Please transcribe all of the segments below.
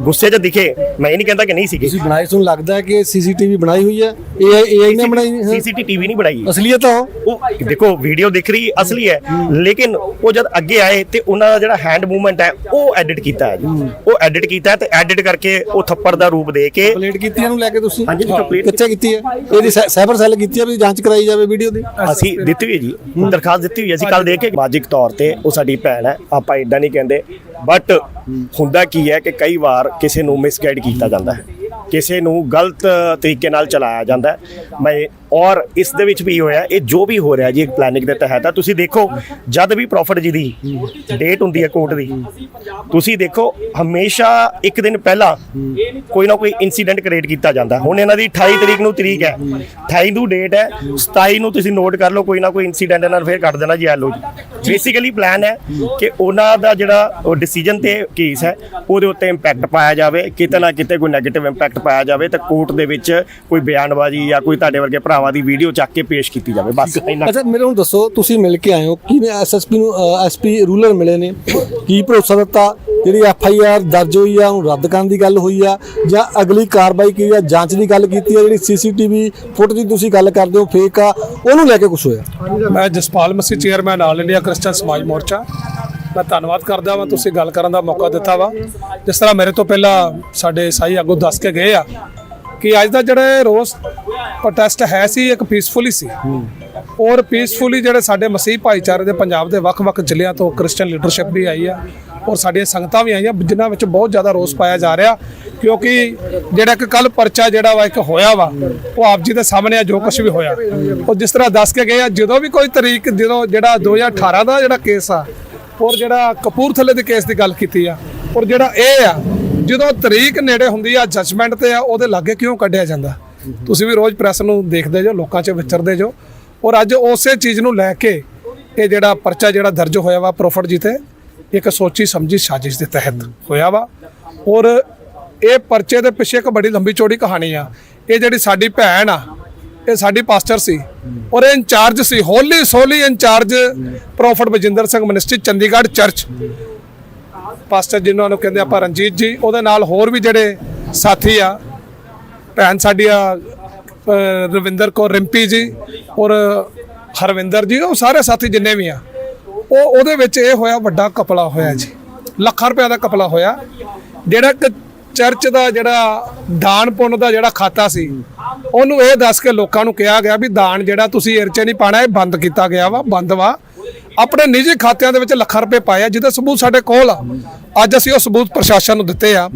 ਗੁੱਸੇ 'ਚ ਦਿਖੇ। ਮੈਂ ਇਹ ਨਹੀਂ ਕਹਿੰਦਾ ਕਿ ਨਹੀਂ ਸੀਗੇ। ਤੁਸੀਂ ਬਣਾਈ ਤੁਹਾਨੂੰ ਲੱਗਦਾ ਕਿ ਸੀਸੀਟੀਵੀ ਬਣਾਈ ਹੋਈ ਹੈ? ਏਆਈ ਏਆਈ ਨੇ ਬਣਾਈ ਹੈ? ਸੀਸੀਟੀਵੀ ਨਹੀਂ ਬਣਾਈ। ਅਸਲੀਅਤ ਤਾਂ ਉਹ। ਉਹ ਦੇਖੋ ਵੀਡੀਓ ਦਿਖ ਰਹੀ ਅਸਲੀ ਹੈ। ਲੇਕਿਨ ਉਹ ਜਦ ਅੱਗੇ ਆਏ ਤੇ ਉਹਨਾਂ ਦਾ ਜਿਹੜਾ ਹੈਂਡ ਮੂਵਮੈਂਟ ਹੈ ਉਹ ਐਡਿਟ ਕੀਤਾ ਹੈ ਜੀ। ਉਹ ਐਡਿਟ ਕੀਤਾ ਹੈ ਤੇ ਐਡਿਟ ਕਰਕੇ ਉਹ ਥੱਪੜ ਦਾ ਰੂਪ ਦੇ ਕੇ ਕੰਪਲੇਂਟ ਕੀਤੀ ਇਹਨੂੰ ਲੈ ਕੇ ਤੁਸੀਂ? ਹਾਂਜੀ, ਕੰਪਲੇਂਟ ਕਿੱਥੇ ਕੀਤੀ। ਹੈ? ਇਹਦੀ ਸਾਈ- ਸਾਈਬਰ ਸੈੱਲ ਕੀਤੀ ਹੈ ਵੀ ਜਾਂਚ ਕਰਾਈ ਜਾਵੇ ਵੀਡੀਓ ਦੀ? ਅਸੀਂ ਦਿੱਤੀ ਹੋਈ ਹੈ ਜੀ। ਦਰਖਾਸਤ ਦਿੱਤੀ ਹੋਈ ਹੈ। ਅਸੀਂ ਕੱਲ ਦੇ ਕੇ। ਸਮਾਜਿਕ ਤੌਰ ਤੇ ਉਹ ਸਾਡੀ ਭੈਣ ਹੈ। ਆਪਾਂ ਇਦਾਂ ਨਹੀਂ ਕਹਿੰਦੇ। ਬਟ ਹੁੰਦਾ ਕੀ ਹੈ ਕਿ ਕਈ ਵਾਰ ਕਿਸੇ ਨੂੰ ਮਿਸਗਾਈਡ ਕੀਤਾ ਜਾਂਦਾ ਹੈ। ਕਿਸੇ ਨੂੰ ਗਲਤ ਤਰੀਕੇ ਨਾਲ ਚਲਾਇਆ ਜਾਂਦਾ ਹੈ। ਮੈਂ ਔਰ ਇਸ ਦੇ ਵਿੱਚ ਵੀ ਹੋਇਆ, ਇਹ ਜੋ ਵੀ ਹੋ ਰਿਹਾ ਜੀ, ਇੱਕ ਪਲੈਨਿੰਗ ਦੇ ਤਹਿਤ ਹੈ। ਤੁਸੀਂ ਦੇਖੋ, ਜਦ ਵੀ ਪ੍ਰੋਫਿਟ ਜੀ ਦੀ ਡੇਟ ਹੁੰਦੀ ਹੈ ਕੋਰਟ ਦੀ, ਤੁਸੀਂ ਦੇਖੋ, ਹਮੇਸ਼ਾ ਇੱਕ ਦਿਨ ਪਹਿਲਾਂ ਕੋਈ ਨਾ ਕੋਈ ਇਨਸੀਡੈਂਟ ਕ੍ਰੀਏਟ ਕੀਤਾ ਜਾਂਦਾ। ਹੁਣ ਇਹਨਾਂ ਦੀ 28 ਤਰੀਕ ਨੂੰ ਤਰੀਕ ਹੈ। 28 ਨੂੰ ਡੇਟ ਹੈ 27 ਨੂੰ ਤੁਸੀਂ ਨੋਟ ਕਰ ਲਓ, ਕੋਈ ਨਾ ਕੋਈ ਇਨਸੀਡੈਂਟ ਇਹਨਾਂ ਨੂੰ ਫੇਰ ਕੱਢ ਦੇਣਾ ਜੀ ਐਲਓ ਜੀ। ਬੇਸਿਕਲੀ ਪਲਾਨ ਹੈ ਕਿ ਉਹਨਾਂ ਦਾ ਜਿਹੜਾ ਡਿਸੀਜਨ ਤੇ ਕੇਸ ਹੈ, ਉਹਦੇ ਉੱਤੇ ਇੰਪੈਕਟ ਪਾਇਆ ਜਾਵੇ, ਕਿਤੇ ਨਾ ਕਿਤੇ ਕੋਈ ਨੈਗੇਟਿਵ ਇੰਪੈਕਟ ਇੰਪੈਕਟ ਪਾਇਆ ਜਾਵੇ ਤੇ ਕੋਰਟ ਦੇ ਵਿੱਚ ਕੋਈ ਬਿਆਨਬਾਜ਼ੀ ਜਾਂ ਕੋਈ ਤੁਹਾਡੇ ਵਰਗੇ ਭਰਾਵਾਂ ਦੀ ਵੀਡੀਓ ਚੱਕ ਕੇ ਪੇਸ਼ ਕੀਤੀ ਜਾਵੇ ਬਸ ਇੰਨਾ। ਅੱਛਾ ਮੇਰੇ ਨੂੰ ਦੱਸੋ ਤੁਸੀਂ ਮਿਲ ਕੇ ਆਏ ਹੋ ਕਿਵੇਂ ਐਸਐਸਪੀ ਨੂੰ ਐਸਪੀ ਰੂਲਰ ਮਿਲੇ ਨੇ? ਕੀ ਭਰੋਸਾ ਦਿੱਤਾ? ਜਿਹੜੀ ਐਫਆਈਆਰ ਦਰਜ ਹੋਈ ਆ ਉਹਨੂੰ ਰੱਦ ਕਰਨ ਦੀ ਗੱਲ ਹੋਈ ਆ ਜਾਂ ਅਗਲੀ ਕਾਰਵਾਈ ਕੀ ਆ? ਜਾਂਚ ਦੀ ਗੱਲ ਕੀਤੀ ਆ ਜਿਹੜੀ ਸੀਸੀਟੀਵੀ ਫੁੱਟ ਦੀ ਤੁਸੀਂ ਗੱਲ ਕਰਦੇ ਹੋ ਫੇਕ ਆ ਉਹਨੂੰ ਲੈ ਕੇ ਕੁਝ ਹੋਇਆ? ਮੈਂ Jaspal Masih chairman all India Christian Samaj Morcha. ਮੈਂ ਧੰਨਵਾਦ ਕਰਦਾ ਵਾਂ, ਤੁਸੀਂ ਗੱਲ ਕਰਨ ਦਾ ਮੌਕਾ ਦਿੱਤਾ ਵਾ। ਜਿਸ ਤਰ੍ਹਾਂ ਮੇਰੇ ਤੋਂ ਪਹਿਲਾਂ ਸਾਡੇ ਸਾਈ ਆਗੂ ਦੱਸ ਕੇ ਗਏ ਆ ਕਿ ਅੱਜ ਦਾ ਜਿਹੜਾ ਰੋਸ ਪ੍ਰੋਟੈਸਟ ਹੈ ਸੀ ਇੱਕ ਪੀਸਫੁਲੀ ਸੀ। ਔਰ ਪੀਸਫੁਲੀ ਜਿਹੜੇ ਸਾਡੇ ਮਸੀਹ ਭਾਈਚਾਰੇ ਦੇ ਪੰਜਾਬ ਦੇ ਵੱਖ-ਵੱਖ ਜ਼ਿਲ੍ਹਿਆਂ ਤੋਂ ਕ੍ਰਿਸਚੀਅਨ ਲੀਡਰਸ਼ਿਪ ਵੀ ਆਈ ਆ, ਔਰ ਸਾਡੀਆਂ ਸੰਗਤਾਂ ਵੀ ਆਈਆਂ, ਜਿਨ੍ਹਾਂ ਵਿੱਚ ਬਹੁਤ ਜ਼ਿਆਦਾ ਰੋਸ ਪਾਇਆ ਜਾ ਰਿਹਾ, ਕਿਉਂਕਿ ਜਿਹੜਾ ਕਿ ਕੱਲ ਪਰਚਾ ਜਿਹੜਾ ਵਾ, ਇੱਕ ਹੋਇਆ ਵਾ, ਉਹ ਆਪ ਜੀ ਦੇ ਸਾਹਮਣੇ ਆ, ਜੋ ਕੁਝ ਵੀ ਹੋਇਆ। ਉਹ ਜਿਸ ਤਰ੍ਹਾਂ ਦੱਸ ਕੇ ਗਏ ਆ, ਜਦੋਂ ਵੀ ਕੋਈ ਤਰੀਕ, ਜਦੋਂ ਜਿਹੜਾ 2018 ਦਾ ਜਿਹੜਾ ਕੇਸ ਆ ਔਰ ਜਿਹੜਾ ਕਪੂਰਥਲੇ ਦੇ ਕੇਸ ਦੀ ਗੱਲ ਕੀਤੀ ਆ, ਔਰ ਜਿਹੜਾ ਇਹ ਆ, ਜਦੋਂ ਤਰੀਕ ਨੇੜੇ ਹੁੰਦੀ ਆ ਜੱਜਮੈਂਟ ਤੇ ਆ, ਉਹਦੇ ਲਾਗੇ ਕਿਉਂ ਕੱਢਿਆ ਜਾਂਦਾ? ਤੁਸੀਂ ਵੀ ਰੋਜ਼ ਪ੍ਰੈਸ ਨੂੰ ਦੇਖਦੇ ਜੋ, ਲੋਕਾਂ 'ਚ ਵਿਚਰਦੇ ਜੋ, ਔਰ ਅੱਜ ਉਸੇ ਚੀਜ਼ ਨੂੰ ਲੈ ਕੇ ਇਹ ਜਿਹੜਾ ਪਰਚਾ ਜਿਹੜਾ ਦਰਜ ਹੋਇਆ ਵਾ ਪ੍ਰੋਫਟ ਜੀ ਤੇ, ਇੱਕ ਸੋਚੀ ਸਮਝੀ ਸਾਜ਼ਿਸ਼ ਦੇ ਤਹਿਤ ਹੋਇਆ ਵਾ। ਔਰ ਇਹ ਪਰਚੇ ਦੇ ਪਿੱਛੇ ਇੱਕ ਬੜੀ ਲੰਬੀ ਚੌੜੀ ਕਹਾਣੀ ਆ। ਇਹ ਜਿਹੜੀ ਸਾਡੀ ਭੈਣ ਆ ਇਹ ਸਾਡੀ ਪਾਸਟਰ ਸੀ ਔਰ ਇਹ ਇੰਚਾਰਜ ਸੀ ਹੋਲੀ ਸੋਲੀ incharge prophet Bajinder Singh ministry, Chandigarh church pastor ਜਿਨ੍ਹਾਂ ਨੂੰ ਕਹਿੰਦੇ ਆਪਾਂ ਰਣਜੀਤ ਜੀ, ਉਹਦੇ ਨਾਲ ਹੋਰ ਵੀ ਜਿਹੜੇ ਸਾਥੀ ਆ, ਭੈਣ ਸਾਡੀ ਆ ਰਵਿੰਦਰ ਕੌਰ ਰਿੰਪੀ ਜੀ ਔਰ ਹਰਵਿੰਦਰ ਜੀ, ਉਹ ਸਾਰੇ ਸਾਥੀ ਜਿੰਨੇ ਵੀ ਆ, ਉਹ ਉਹਦੇ ਵਿੱਚ ਇਹ ਹੋਇਆ ਵੱਡਾ ਕਪਲਾ ਹੋਇਆ ਜੀ। ਲੱਖਾਂ ਰੁਪਏ ਦਾ ਕਪਲਾ ਹੋਇਆ। ਜਿਹੜਾ ਕਿ ਚਰਚ ਦਾ ਜਿਹੜਾ ਦਾਨ ਪੁੰਨ ਦਾ ਜਿਹੜਾ ਖਾਤਾ ਸੀ ਉਹਨੂੰ ਇਹ ਦੱਸ ਕੇ ਲੋਕਾਂ ਨੂੰ ਕਿਹਾ ਗਿਆ ਵੀ ਦਾਨ ਜਿਹੜਾ ਤੁਸੀਂ ਇਰਚੇ ਨਹੀਂ ਪਾਣਾ, ਇਹ ਬੰਦ ਕੀਤਾ ਗਿਆ ਵਾ, ਬੰਦ ਵਾ। ਆਪਣੇ ਨਿੱਜੀ ਖਾਤਿਆਂ ਦੇ ਵਿੱਚ ਲੱਖਾਂ ਰੁਪਏ ਪਾਏ ਆ, ਜਿਹਦਾ ਸਬੂਤ ਸਾਡੇ ਕੋਲ ਆ। ਅੱਜ ਅਸੀਂ ਉਹ ਸਬੂਤ ਪ੍ਰਸ਼ਾਸਨ ਨੂੰ ਦਿੱਤੇ ਆ।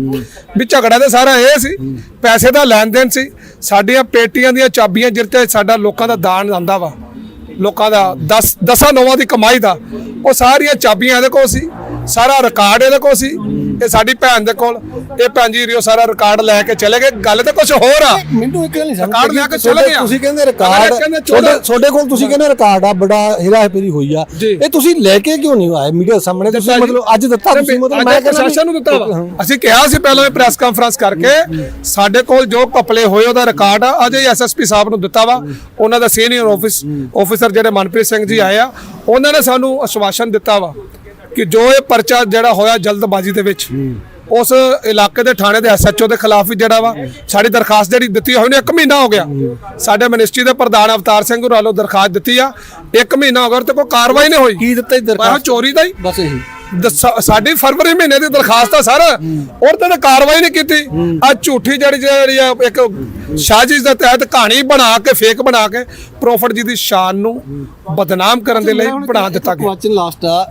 ਵੀ ਝਗੜਾ ਤੇ ਸਾਰਾ ਇਹ ਸੀ, ਪੈਸੇ ਦਾ ਲੈਣ ਦੇਣ ਸੀ। ਸਾਡੀਆਂ ਪੇਟੀਆਂ ਦੀਆਂ ਚਾਬੀਆਂ ਜਿਰਤੇ ਸਾਡਾ ਲੋਕਾਂ ਦਾ ਦਾਨ ਆਂਦਾ ਵਾ, ਲੋਕਾਂ ਦਾ 10 ਦਸਾਂ ਨੌਵਾਂ ਦੀ ਕਮਾਈ ਦਾ, ਉਹ ਸਾਰੀਆਂ ਚਾਬੀਆਂ ਇਹਦੇ ਕੋਲ ਸੀ। ਸਾਰਾ ਰਿਕਾਰਡ ਇਹਦੇ ਕੋਲ ਸੀ ਇਹ ਸਾਡੀ ਭੈਣ ਦੇ ਕੋਲ ਇਹ ਭੈਣ ਜੀ ਰਿਓ ਸਾਰਾ ਰਿਕਾਰਡ ਲੈ ਕੇ ਚਲੇ ਗਏ। ਗੱਲ ਤੇ ਕੁਝ ਹੋਰ ਆ। ਮੈਨੂੰ ਇੱਕ ਗੱਲ ਨਹੀਂ ਸਮਝ ਰਿਕਾਰਡ ਲਿਆ ਕੇ ਚਲੇ ਗਿਆ। ਤੁਸੀਂ ਕਹਿੰਦੇ ਰਿਕਾਰਡ ਤੁਹਾਡੇ ਕੋਲ ਤੁਸੀਂ ਕਹਿੰਦੇ ਰਿਕਾਰਡ ਆ ਬੜਾ ਹੀਰਾ ਫੇਰੀ ਹੋਈ ਆ। ਇਹ ਤੁਸੀਂ ਲੈ ਕੇ ਕਿਉਂ ਨਹੀਂ ਆਏ ਮੀਡੀਆ ਸਾਹਮਣੇ? ਤੁਸੀਂ ਮਤਲਬ ਅੱਜ ਦਿੱਤਾ ਤੁਸੀਂ ਮਤਲਬ ਮੈਂ ਪ੍ਰਸ਼ਾਸਨ ਨੂੰ ਦਿੱਤਾ ਵਾ। ਅਸੀਂ ਕਿਹਾ ਸੀ ਪਹਿਲਾਂ ਇਹ ਪ੍ਰੈਸ ਕਾਨਫਰੰਸ ਕਰਕੇ ਸਾਡੇ ਕੋਲ ਜੋ ਕਪਲੇ ਹੋਏ ਉਹਦਾ ਰਿਕਾਰਡ ਆ। ਅਜੇ ਐਸਐਸਪੀ ਸਾਹਿਬ ਨੂੰ ਦਿੱਤਾ ਵਾ। ਉਹਨਾਂ ਦਾ ਸੀਨੀਅਰ ਆਫਿਸ ਆਫੀਸਰ ਜਿਹੜੇ ਮਨਪ੍ਰੀਤ ਸਿੰਘ ਜੀ ਆਏ ਆ ਉਹਨਾਂ ਨੇ ਸਾਨੂੰ ਆਸ਼ਵਾਸਨ ਦਿੱਤਾ ਵਾ। ਕਿ ਜੋ ਇਹ ਪਰਚਾ ਜਿਹੜਾ ਹੋਇਆ ਜਲਦਬਾਜ਼ੀ ਦੇ ਵਿੱਚ ਉਸ ਇਲਾਕੇ ਦੇ ਥਾਣੇ ਦੇ ਐਸਐਚਓ ਦੇ ਖਿਲਾਫ ਵੀ ਜਿਹੜਾ ਵਾ ਸਾਡੀ ਦਰਖਾਸਤ ਜਿਹੜੀ ਦਿੱਤੀ ਹੋਈ ਨੇ 1 ਮਹੀਨਾ ਹੋ ਗਿਆ। ਸਾਡੇ ਮਿਨਿਸਟਰੀ ਦੇ ਪ੍ਰਧਾਨ ਅਵਤਾਰ ਸਿੰਘ ਹੋਰਾਂ ਵੱਲੋਂ ਦਰਖਾਸਤ ਦਿੱਤੀ ਆ। 1 ਮਹੀਨਾ ਹੋ ਗਿਆ ਤੇ ਕੋਈ ਕਾਰਵਾਈ ਨਹੀਂ ਹੋਈ। ਕੀ ਦਿੱਤਾ ਦਰਖਾਸਤ? ਚੋਰੀ ਦਾ ਹੀ। ਬਸ ਇਹੀ। ਸਾਡੀ ਫਰਵਰੀ ਮਹੀਨੇ ਦੀ ਦਰਖਾਸਤ ਆ ਸਰ। ਔਰ ਤੇ ਕਾਰਵਾਈ ਨਹੀਂ ਕੀਤੀ। ਆ ਝੂਠੀ ਜਿਹੜੀ ਜਿਹੜੀ ਆ ਇੱਕ ਸਾਜ਼ਿਸ਼ ਦੇ ਤਹਿਤ ਕਹਾਣੀ ਬਣਾ ਕੇ ਫੇਕ ਬਣਾ ਕੇ ਪ੍ਰੋਫਿਟ ਜੀ ਦੀ ਸ਼ਾਨ ਨੂੰ ਬਦਨਾਮ ਕਰਨ ਦੇ ਲਈ ਬਣਾ ਦਿੱਤਾ ਗਿਆ। ਕੁਐਸਚਨ ਲਾਸਟ ਆ।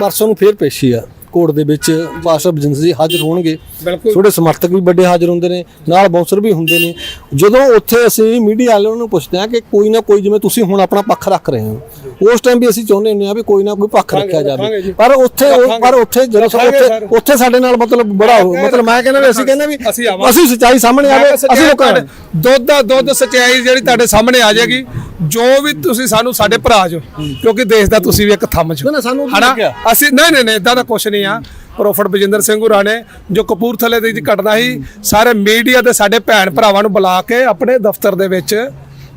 ਪਰਸੋਂ ਨੂੰ ਫੇਰ ਪੇਸ਼ੀ ਆ। ਕੋਰਟ ਦੇ ਵਿੱਚ ਪਾਸਟਰ ਬਜਿੰਦਰ ਜੀ ਹਾਜ਼ਰ ਹੋਣਗੇ ਬਿਲਕੁਲ। ਥੋੜੇ ਸਮਰਥਕ ਵੀ ਵੱਡੇ ਹਾਜ਼ਰ ਹੁੰਦੇ ਨੇ ਨਾਲ ਬਾਉਂਸਰ ਵੀ ਹੁੰਦੇ ਨੇ ਜਦੋਂ ਉੱਥੇ ਅਸੀਂ ਮੀਡੀਆ ਵਾਲਿਆਂ ਨੂੰ ਪੁੱਛਦੇ ਆ ਕਿ ਕੋਈ ਨਾ ਕੋਈ ਜਿਵੇਂ ਤੁਸੀਂ ਹੁਣ ਆਪਣਾ ਪੱਖ ਰੱਖ ਰਹੇ ਹੋ ਉਸ ਟਾਈਮ ਵੀ ਅਸੀਂ ਚਾਹੁੰਦੇ ਹੁੰਦੇ ਆ ਵੀ ਕੋਈ ਨਾ ਕੋਈ ਪੱਖ ਰੱਖਿਆ ਜਾਵੇ। ਪਰ ਉੱਥੇ ਪਰ ਉੱਥੇ ਜਦੋਂ ਉੱਥੇ। ਉੱਥੇ ਸਾਡੇ ਨਾਲ ਮਤਲਬ ਬੜਾ ਹੋ ਮਤਲਬ ਮੈਂ ਕਹਿੰਦਾ ਵੀ ਅਸੀਂ ਕਹਿੰਦੇ ਵੀ ਅਸੀਂ ਸੱਚਾਈ ਸਾਹਮਣੇ ਆਵੇ ਅਸੀਂ ਲੋਕਾਂ ਦੁੱਧ ਦਾ ਦੁੱਧ ਸਚਾਈ ਜਿਹੜੀ ਤੁਹਾਡੇ ਸਾਹਮਣੇ ਆ ਜਾਏਗੀ। ਜੋ ਵੀ ਤੁਸੀਂ ਸਾਨੂੰ ਸਾਡੇ ਭਰਾ ਜੋ ਕਿਉਂਕਿ ਦੇਸ਼ ਦਾ ਤੁਸੀਂ ਵੀ ਇੱਕ ਥੰਮ ਜੋ। ਨਾ, ਸਾਨੂੰ। ਅਸੀਂ ਨਹੀਂ ਨਹੀਂ ਨਹੀਂ ਇਦਾਂ ਦਾ ਕੁਝ ਨਹੀਂ ਆ। ਪ੍ਰੋਫਟ ਬਜਿੰਦਰ ਸਿੰਘ ਹੁਰਾਂ ਨੇ ਜੋ ਕਪੂਰਥਲੇ ਦੇ ਵਿੱਚ ਘਟਨਾ ਸੀ ਸਾਰੇ ਮੀਡੀਆ ਤੇ ਸਾਡੇ ਭੈਣ ਭਰਾਵਾਂ ਨੂੰ ਬੁਲਾ ਕੇ ਆਪਣੇ ਦਫ਼ਤਰ ਦੇ ਵਿੱਚ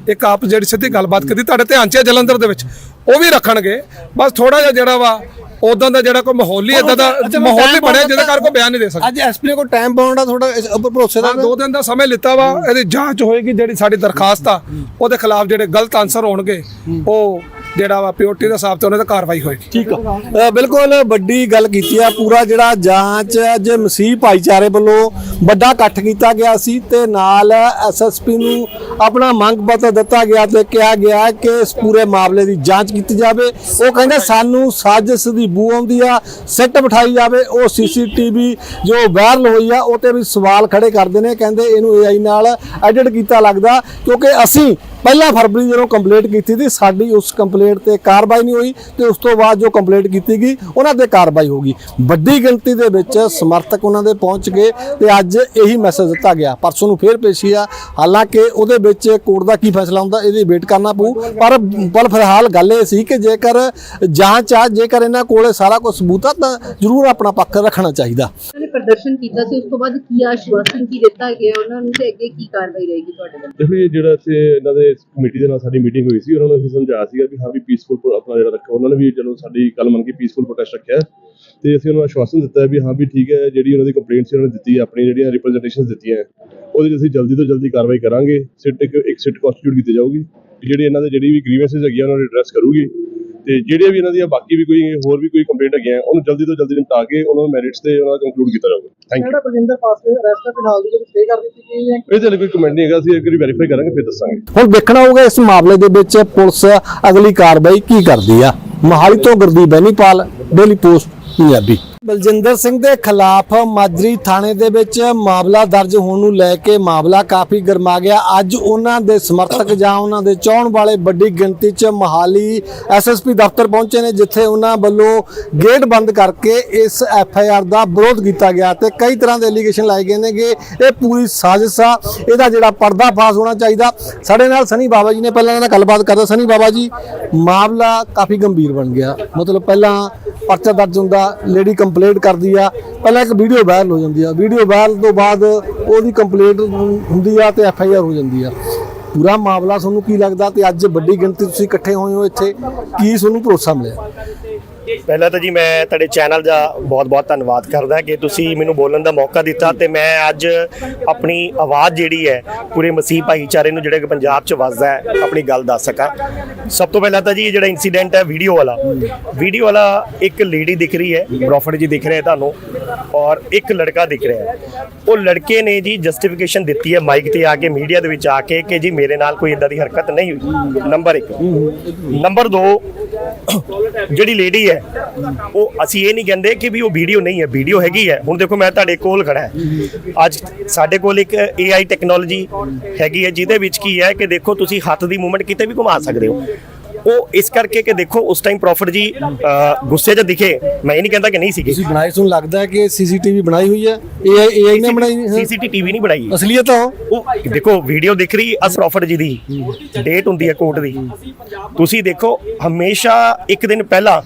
ਇੱਕ ਆਪ ਜਿਹੜੀ ਸਿੱਧੀ ਗੱਲਬਾਤ ਕੀਤੀ ਤੁਹਾਡੇ ਧਿਆਨ ਚ ਜਲੰਧਰ ਦੇ ਵਿੱਚ। ਉਹ ਵੀ ਰੱਖਣਗੇ। ਬਸ ਥੋੜਾ ਜਿਹਾ ਜਿਹੜਾ ਵਾ ਉਦੋਂ ਦਾ ਜਿਹੜਾ ਕੋਈ ਮਾਹੌਲ ਹੀ ਇਦਾਂ ਦਾ ਮਾਹੌਲ ਹੀ ਬਣਿਆ ਜਿਹਦੇ ਕਰਕੇ ਬਿਆਨ ਨਹੀਂ ਦੇ ਸਕਦੇ। ਅੱਜ ਐਸਪੀ ਕੋਲ ਟਾਈਮ ਪਾਉਣ ਦਾ ਥੋੜਾ ਇਸ ਉੱਪਰ ਭਰੋਸੇ ਦਾ ਦੋ ਦਿਨ ਦਾ ਸਮੇਂ ਲਿੱਤਾ ਵਾ ਇਹਦੀ ਜਾਂਚ ਹੋਏਗੀ ਜਿਹੜੀ ਸਾਡੀ ਦਰਖਾਸਤ ਆ ਉਹਦੇ ਖਿਲਾਫ ਜਿਹੜੇ ਗਲਤ ਆਨਸਰ ਹੋਣਗੇ ਉਹ ਜਿਹੜਾ ਵਾ ਪਿਓਰਟੀ ਦੇ ਹਿਸਾਬ ਤੇ ਉਹਨਾਂ ਤੇ ਕਾਰਵਾਈ ਹੋਏਗੀ। ਠੀਕ ਆ। ਬਿਲਕੁਲ ਵੱਡੀ ਗੱਲ ਕੀਤੀ ਆ, ਪੂਰਾ ਜਿਹੜਾ ਜਾਂਚ ਅੱਜ ਮਸੀਹ ਭਾਈਚਾਰੇ ਵੱਲੋਂ ਵੱਡਾ ਇਕੱਠ ਕੀਤਾ ਗਿਆ ਸੀ ਤੇ ਨਾਲ ਐਸਐਸਪੀ ਨੂੰ ਆਪਣਾ ਮੰਗ ਪੱਤਰ ਦਿੱਤਾ ਗਿਆ ਤੇ ਕਿਹਾ ਗਿਆ ਕਿ ਇਸ ਪੂਰੇ ਮਾਮਲੇ ਦੀ ਜਾਂਚ ਕੀਤੀ ਜਾਵੇ। ਉਹ ਕਹਿੰਦੇ ਸਾਨੂੰ ਸਾਜ਼ਿਸ਼ ਦੀ ਬੂ ਆਉਂਦੀ ਆ, ਸਿੱਟ ਬਿਠਾਈ ਜਾਵੇ, ਉਹ ਸੀਸੀਟੀਵੀ ਜੋ ਵਾਇਰਲ ਹੋਈ ਆ, ਉਹ ਤੇ ਵੀ ਸਵਾਲ ਖੜੇ ਕਰਦੇ ਨੇ, ਕਹਿੰਦੇ ਇਹਨੂੰ ਏਆਈ ਨਾਲ ਐਡਿਟ ਕੀਤਾ ਲੱਗਦਾ, ਕਿਉਂਕਿ ਅਸੀਂ ਪਹਿਲਾਂ ਫਰਵਰੀ ਜਦੋਂ ਕੰਪਲੀਟ ਕੀਤੀ ਸੀ, ਸਾਡੀ ਉਸ ਕੰਪਲੀਟ ਤੇ ਕਾਰਵਾਈ ਨਹੀਂ ਹੋਈ ਤੇ ਉਸ ਤੋਂ ਬਾਅਦ ਜੋ ਕੰਪਲੀਟ ਕੀਤੀ ਗਈ, ਉਹਨਾਂ ਤੇ ਕਾਰਵਾਈ ਹੋ ਗਈ। ਵੱਡੀ ਗਿਣਤੀ ਦੇ ਵਿੱਚ ਸਮਰਥਕ ਉਹਨਾਂ ਦੇ ਪਹੁੰਚ ਗਏ ਤੇ ਅੱਜ ਇਹੀ ਮੈਸੇਜ ਦਿੱਤਾ ਗਿਆ। ਪਰਸੋਂ ਨੂੰ ਫੇਰ ਪੇਸ਼ੀ ਆ। ਹਾਲਾਂਕਿ ਉਹਦੇ ਵਿੱਚ ਕੋਰਟ ਦਾ ਕੀ ਫੈਸਲਾ ਹੁੰਦਾ, ਇਹਦੀ ਵੇਟ ਕਰਨਾ ਪਊ। ਪਰ ਪਰ ਫਿਲਹਾਲ ਗੱਲ ਇਹ ਸੀ ਕਿ ਜੇਕਰ ਜਾਂਚ ਆ, ਜੇਕਰ ਇਹਨਾਂ ਕੋਲੇ ਸਾਰਾ ਕੁਝ ਸਬੂਤ ਆ ਤਾਂ ਜ਼ਰੂਰ ਆਪਣਾ ਪੱਖ ਰੱਖਣਾ ਚਾਹੀਦਾ। ਪ੍ਰਦਰਸ਼ਨ ਕੀਤਾ ਸੀ, ਉਸ ਤੋਂ ਬਾਅਦ ਕੀ ਆਸ਼ਵਾਸਨ ਕੀ ਦਿੱਤਾ ਗਿਆ, ਉਹਨਾਂ ਨੂੰ ਤੇ ਅੱਗੇ ਕੀ ਕਾਰਵਾਈ ਰਹੇਗੀ ਤੁਹਾਡੇ ਵੱਲੋਂ? ਦੇਖੋ ਇਹ ਜਿਹੜਾ ਇੱਥੇ ਇਹਨਾਂ ਦੇ ਕਮੇਟੀ ਦੇ ਨਾਲ ਸਾਡੀ ਮੀਟਿੰਗ ਹੋਈ ਸੀ, ਉਹਨਾਂ ਨੂੰ ਅਸੀਂ ਸਮਝਾਇਆ ਸੀਗਾ ਕਿ ਹਾਂ ਵੀ ਪੀਸਫੁਲ ਆਪਣਾ ਜਿਹੜਾ ਰੱਖਿਆ, ਉਹਨਾਂ ਨੇ ਵੀ ਚਲੋ ਸਾਡੀ ਗੱਲ ਮੰਨ ਕੇ ਪੀਸਫੁਲ ਪ੍ਰੋਟੈਸਟ ਰੱਖਿਆ। ਤੇ ਅਸੀਂ ਉਹਨਾਂ ਨੂੰ ਆਸ਼ਵਾਸਨ ਦਿੱਤਾ ਵੀ ਹਾਂ ਵੀ ਠੀਕ ਹੈ, ਜਿਹੜੀ ਉਹਨਾਂ ਦੀ ਕੰਪਲੇਂਟ ਸੀ, ਉਹਨਾਂ ਨੇ ਦਿੱਤੀ ਆਪਣੀ ਜਿਹੜੀਆਂ ਰਿਪਰੈਜ਼ੈਂਟੇਸ਼ਨਸ ਦਿੱਤੀਆਂ ਉਹਦੇ ਵਿੱਚ ਅਸੀਂ ਜਲਦੀ ਤੋਂ ਜਲਦੀ ਕਾਰਵਾਈ ਕਰਾਂਗੇ। ਸਿੱਟ ਇੱਕ ਸਿੱਟ ਕਨਸਟੀਟਿਊਟ ਕੀਤੀ ਜਾਊਗੀ। ਜਿਹੜੀ ਇਹਨਾਂ ਦੇ ਜਿਹੜੀ ਵੀ ਗ੍ਰੀਵੈਂਸਸ ਹੈਗੀਆਂ, ਉਹਨਾਂ ਨੂੰ ਐਡਰੈਸ ਕਰੂਗੀ। ਤੇ ਜਿਹੜੀਆਂ ਵੀ ਇਹਨਾਂ ਦੀਆਂ ਬਾਕੀ ਵੀ ਕੋਈ ਹੋਰ ਵੀ ਕੋਈ ਕੰਪਲੇਂਟ ਹੈਗੀਆਂ ਉਹਨੂੰ ਜਲਦੀ ਤੋਂ ਜਲਦੀ ਨਿਪਟਾ ਕੇ ਉਹਨਾਂ ਨੂੰ ਮੈਰਿਟਸ ਤੇ ਉਹਨਾਂ ਦਾ ਕੰਕਲੂਡ ਕੀਤਾ ਜਾਊਗਾ। ਥੈਂਕ ਯੂ ਬਲਜਿੰਦਰ ਪਾਸਵੇ ਅਰੈਸਟ ਫਿਲਹਾਲ ਦੀ ਜਿਹੜੀ ਸਟੇ ਕਰ ਦਿੱਤੀ ਗਈ ਹੈ। ਇਹਦੇ ਲਈ ਕੋਈ ਕਮੈਂਟ ਨਹੀਂ ਹੈਗਾ ਅਸੀਂ ਇੱਕ ਵਾਰੀ ਵੈਰੀਫਾਈ ਕਰਾਂਗੇ ਫਿਰ ਦੱਸਾਂਗੇ। ਹੁਣ ਦੇਖਣਾ ਹੋਊਗਾ ਇਸ ਮਾਮਲੇ ਦੇ ਵਿੱਚ ਪੁਲਿਸ ਅਗਲੀ ਕਾਰਵਾਈ ਕੀ ਕਰਦੀ ਆ। ਮੋਹਾਲੀ ਤੋਂ ਗੁਰਦੀਪ ਬੈਨੀਪਾਲ ਡੇਲੀ ਪੋਸਟ ਪੰਜਾਬੀ। ਬਲਜਿੰਦਰ ਸਿੰਘ ਦੇ ਖਿਲਾਫ ਮਾਜਰੀ ਥਾਣੇ ਦੇ ਵਿੱਚ ਮਾਮਲਾ ਦਰਜ ਹੋਣ ਨੂੰ ਲੈ ਕੇ ਮਾਮਲਾ ਕਾਫੀ ਗਰਮਾ ਗਿਆ। ਅੱਜ ਉਹਨਾਂ ਦੇ ਸਮਰਥਕ ਜਾਂ ਉਹਨਾਂ ਦੇ ਚਾਹਣ ਵਾਲੇ ਵੱਡੀ ਗਿਣਤੀ 'ਚ ਮੋਹਾਲੀ ਐਸਐਸਪੀ ਦਫ਼ਤਰ ਪਹੁੰਚੇ ਨੇ, ਜਿੱਥੇ ਉਹਨਾਂ ਵੱਲੋਂ ਗੇਟ ਬੰਦ ਕਰਕੇ ਇਸ ਐਫਆਈਆਰ ਦਾ ਵਿਰੋਧ ਕੀਤਾ ਗਿਆ ਤੇ ਕਈ ਤਰ੍ਹਾਂ ਦੇ ਐਲੀਗੇਸ਼ਨ ਲਾਏ ਗਏ ਨੇਗੇ। ਇਹ ਪੂਰੀ ਸਾਜ਼ਿਸ਼ ਆ। ਇਹਦਾ ਜਿਹੜਾ ਪਰਦਾਫਾਸ਼ ਹੋਣਾ ਚਾਹੀਦਾ। ਸਾਡੇ ਨਾਲ ਸਨੀ ਬਾਬਾ ਜੀ ਨੇ ਪਹਿਲਾਂ ਇਹਨਾਂ ਨਾਲ ਗੱਲਬਾਤ ਕਰਦਾ। ਸਨੀ ਬਾਬਾ ਜੀ, ਮਾਮਲਾ ਕਾਫੀ ਗੰਭੀਰ ਬਣ ਗਿਆ। ਮਤਲਬ ਪਹਿਲਾਂ ਪਰਚਾ ਦਰਜ ਹੁੰਦਾ, ਲੇਡੀ ਕੰਪਲੇਂਟ ਕਰਦੀ ਆ, ਪਹਿਲਾਂ ਇੱਕ ਵੀਡੀਓ ਵਾਇਰਲ ਹੋ ਜਾਂਦੀ ਆ। ਵੀਡੀਓ ਵਾਇਰਲ ਤੋਂ ਬਾਅਦ ਉਹਦੀ ਕੰਪਲੇਂਟ ਹੁੰਦੀ ਆ ਤੇ ਐਫ ਆਈ ਆਰ ਹੋ ਜਾਂਦੀ ਆ। ਪੂਰਾ ਮਾਮਲਾ ਤੁਹਾਨੂੰ ਕੀ ਲੱਗਦਾ ਤੇ ਅੱਜ ਵੱਡੀ ਗਿਣਤੀ ਤੁਸੀਂ ਇਕੱਠੇ ਹੋਏ ਹੋ ਇੱਥੇ, ਕੀ ਤੁਹਾਨੂੰ ਭਰੋਸਾ ਮਿਲਿਆ? ਪਹਿਲਾਂ ਤਾਂ ਜੀ ਮੈਂ ਤੁਹਾਡੇ ਚੈਨਲ ਦਾ ਬਹੁਤ-ਬਹੁਤ ਧੰਨਵਾਦ ਕਰਦਾ ਕਿ ਤੁਸੀਂ ਮੈਨੂੰ ਬੋਲਣ ਦਾ ਮੌਕਾ ਦਿੱਤਾ ਤੇ ਮੈਂ ਅੱਜ ਆਪਣੀ ਆਵਾਜ਼ ਜਿਹੜੀ ਹੈ ਪੂਰੇ ਮਸੀਹ ਭਾਈਚਾਰੇ ਨੂੰ ਜਿਹੜਾ ਕਿ ਪੰਜਾਬ 'ਚ ਵੱਸਦਾ ਹੈ, ਆਪਣੀ ਗੱਲ ਦੱਸ ਸਕਾਂ। ਸਭ ਤੋਂ ਪਹਿਲਾਂ ਤਾਂ ਜੀ ਇਹ ਜਿਹੜਾ ਇਨਸੀਡੈਂਟ ਹੈ ਵੀਡੀਓ ਵਾਲਾ ਵੀਡੀਓ ਵਾਲਾ ਇੱਕ ਲੇਡੀ ਦਿਖ ਰਹੀ ਹੈ ਪ੍ਰੋਫਿਟ ਜੀ ਦਿਖ ਰਹੇ ਤੁਹਾਨੂੰ, ਔਰ ਇੱਕ ਲੜਕਾ ਦਿਖ ਰਿਹਾ ਹੈ। ਉਹ ਲੜਕੇ ਨੇ ਜੀ ਜਸਟੀਫਿਕੇਸ਼ਨ ਦਿੱਤੀ ਹੈ ਮਾਈਕ ਤੇ ਆ ਕੇ ਮੀਡੀਆ ਦੇ ਵਿੱਚ ਆ ਕੇ ਕਿ ਜੀ ਮੇਰੇ ਨਾਲ ਕੋਈ ਇਦਾਂ ਦੀ ਹਰਕਤ ਨਹੀਂ ਹੋਈ। ਨੰਬਰ 1 ਨੰਬਰ 2 ਜਿਹੜੀ ਲੇਡੀ ਹੈ ਉਹ ਅਸੀਂ ਇਹ ਨਹੀਂ ਕਹਿੰਦੇ ਕਿ ਵੀ ਉਹ ਵੀਡੀਓ ਨਹੀਂ ਹੈ, ਵੀਡੀਓ ਹੈਗੀ ਹੈ। ਹੁਣ ਦੇਖੋ, ਮੈਂ ਤੁਹਾਡੇ ਕੋਲ ਖੜਾ ਅੱਜ ਸਾਡੇ ਕੋਲ ਇੱਕ AI ਟੈਕਨੋਲੋਜੀ ਹੈਗੀ ਹੈ, ਜਿਹਦੇ ਵਿੱਚ ਕੀ ਹੈ ਕਿ ਦੇਖੋ, ਤੁਸੀਂ ਹੱਥ ਦੀ ਮੂਵਮੈਂਟ ਕਿਤੇ ਵੀ ਘੁਮਾ ਸਕਦੇ ਹੋ। ਉਹ ਇਸ ਕਰਕੇ ਕਿ ਦੇਖੋ ਉਸ ਟਾਈਮ ਪ੍ਰੋਫਿਟ ਜੀ ਗੁੱਸੇ 'ਚ ਦਿਖੇ। ਮੈਂ ਇਹ ਨਹੀਂ ਕਹਿੰਦਾ ਕਿ ਨਹੀਂ ਸੀਗੇ। ਤੁਸੀਂ ਬਣਾਈ ਤੁਹਾਨੂੰ ਲੱਗਦਾ ਹੈ ਕਿ ਸੀਸੀਟੀਵੀ ਬਣਾਈ ਹੋਈ ਹੈ? ਇਹ ਇਹ ਨੇ ਬਣਾਈ ਹੈ? ਸੀਸੀਟੀਵੀ ਨਹੀਂ ਬਣਾਈ। ਅਸਲੀਅਤ ਆ ਉਹ। ਦੇਖੋ ਵੀਡੀਓ ਦਿਖ ਰਹੀ ਅਸ ਪ੍ਰੋਫਿਟ ਜੀ ਦੀ। ਡੇਟ ਹੁੰਦੀ ਹੈ ਕੋਰਟ ਦੀ। ਤੁਸੀਂ ਦੇਖੋ ਹਮੇਸ਼ਾ ਇੱਕ ਦਿਨ ਪਹਿਲਾਂ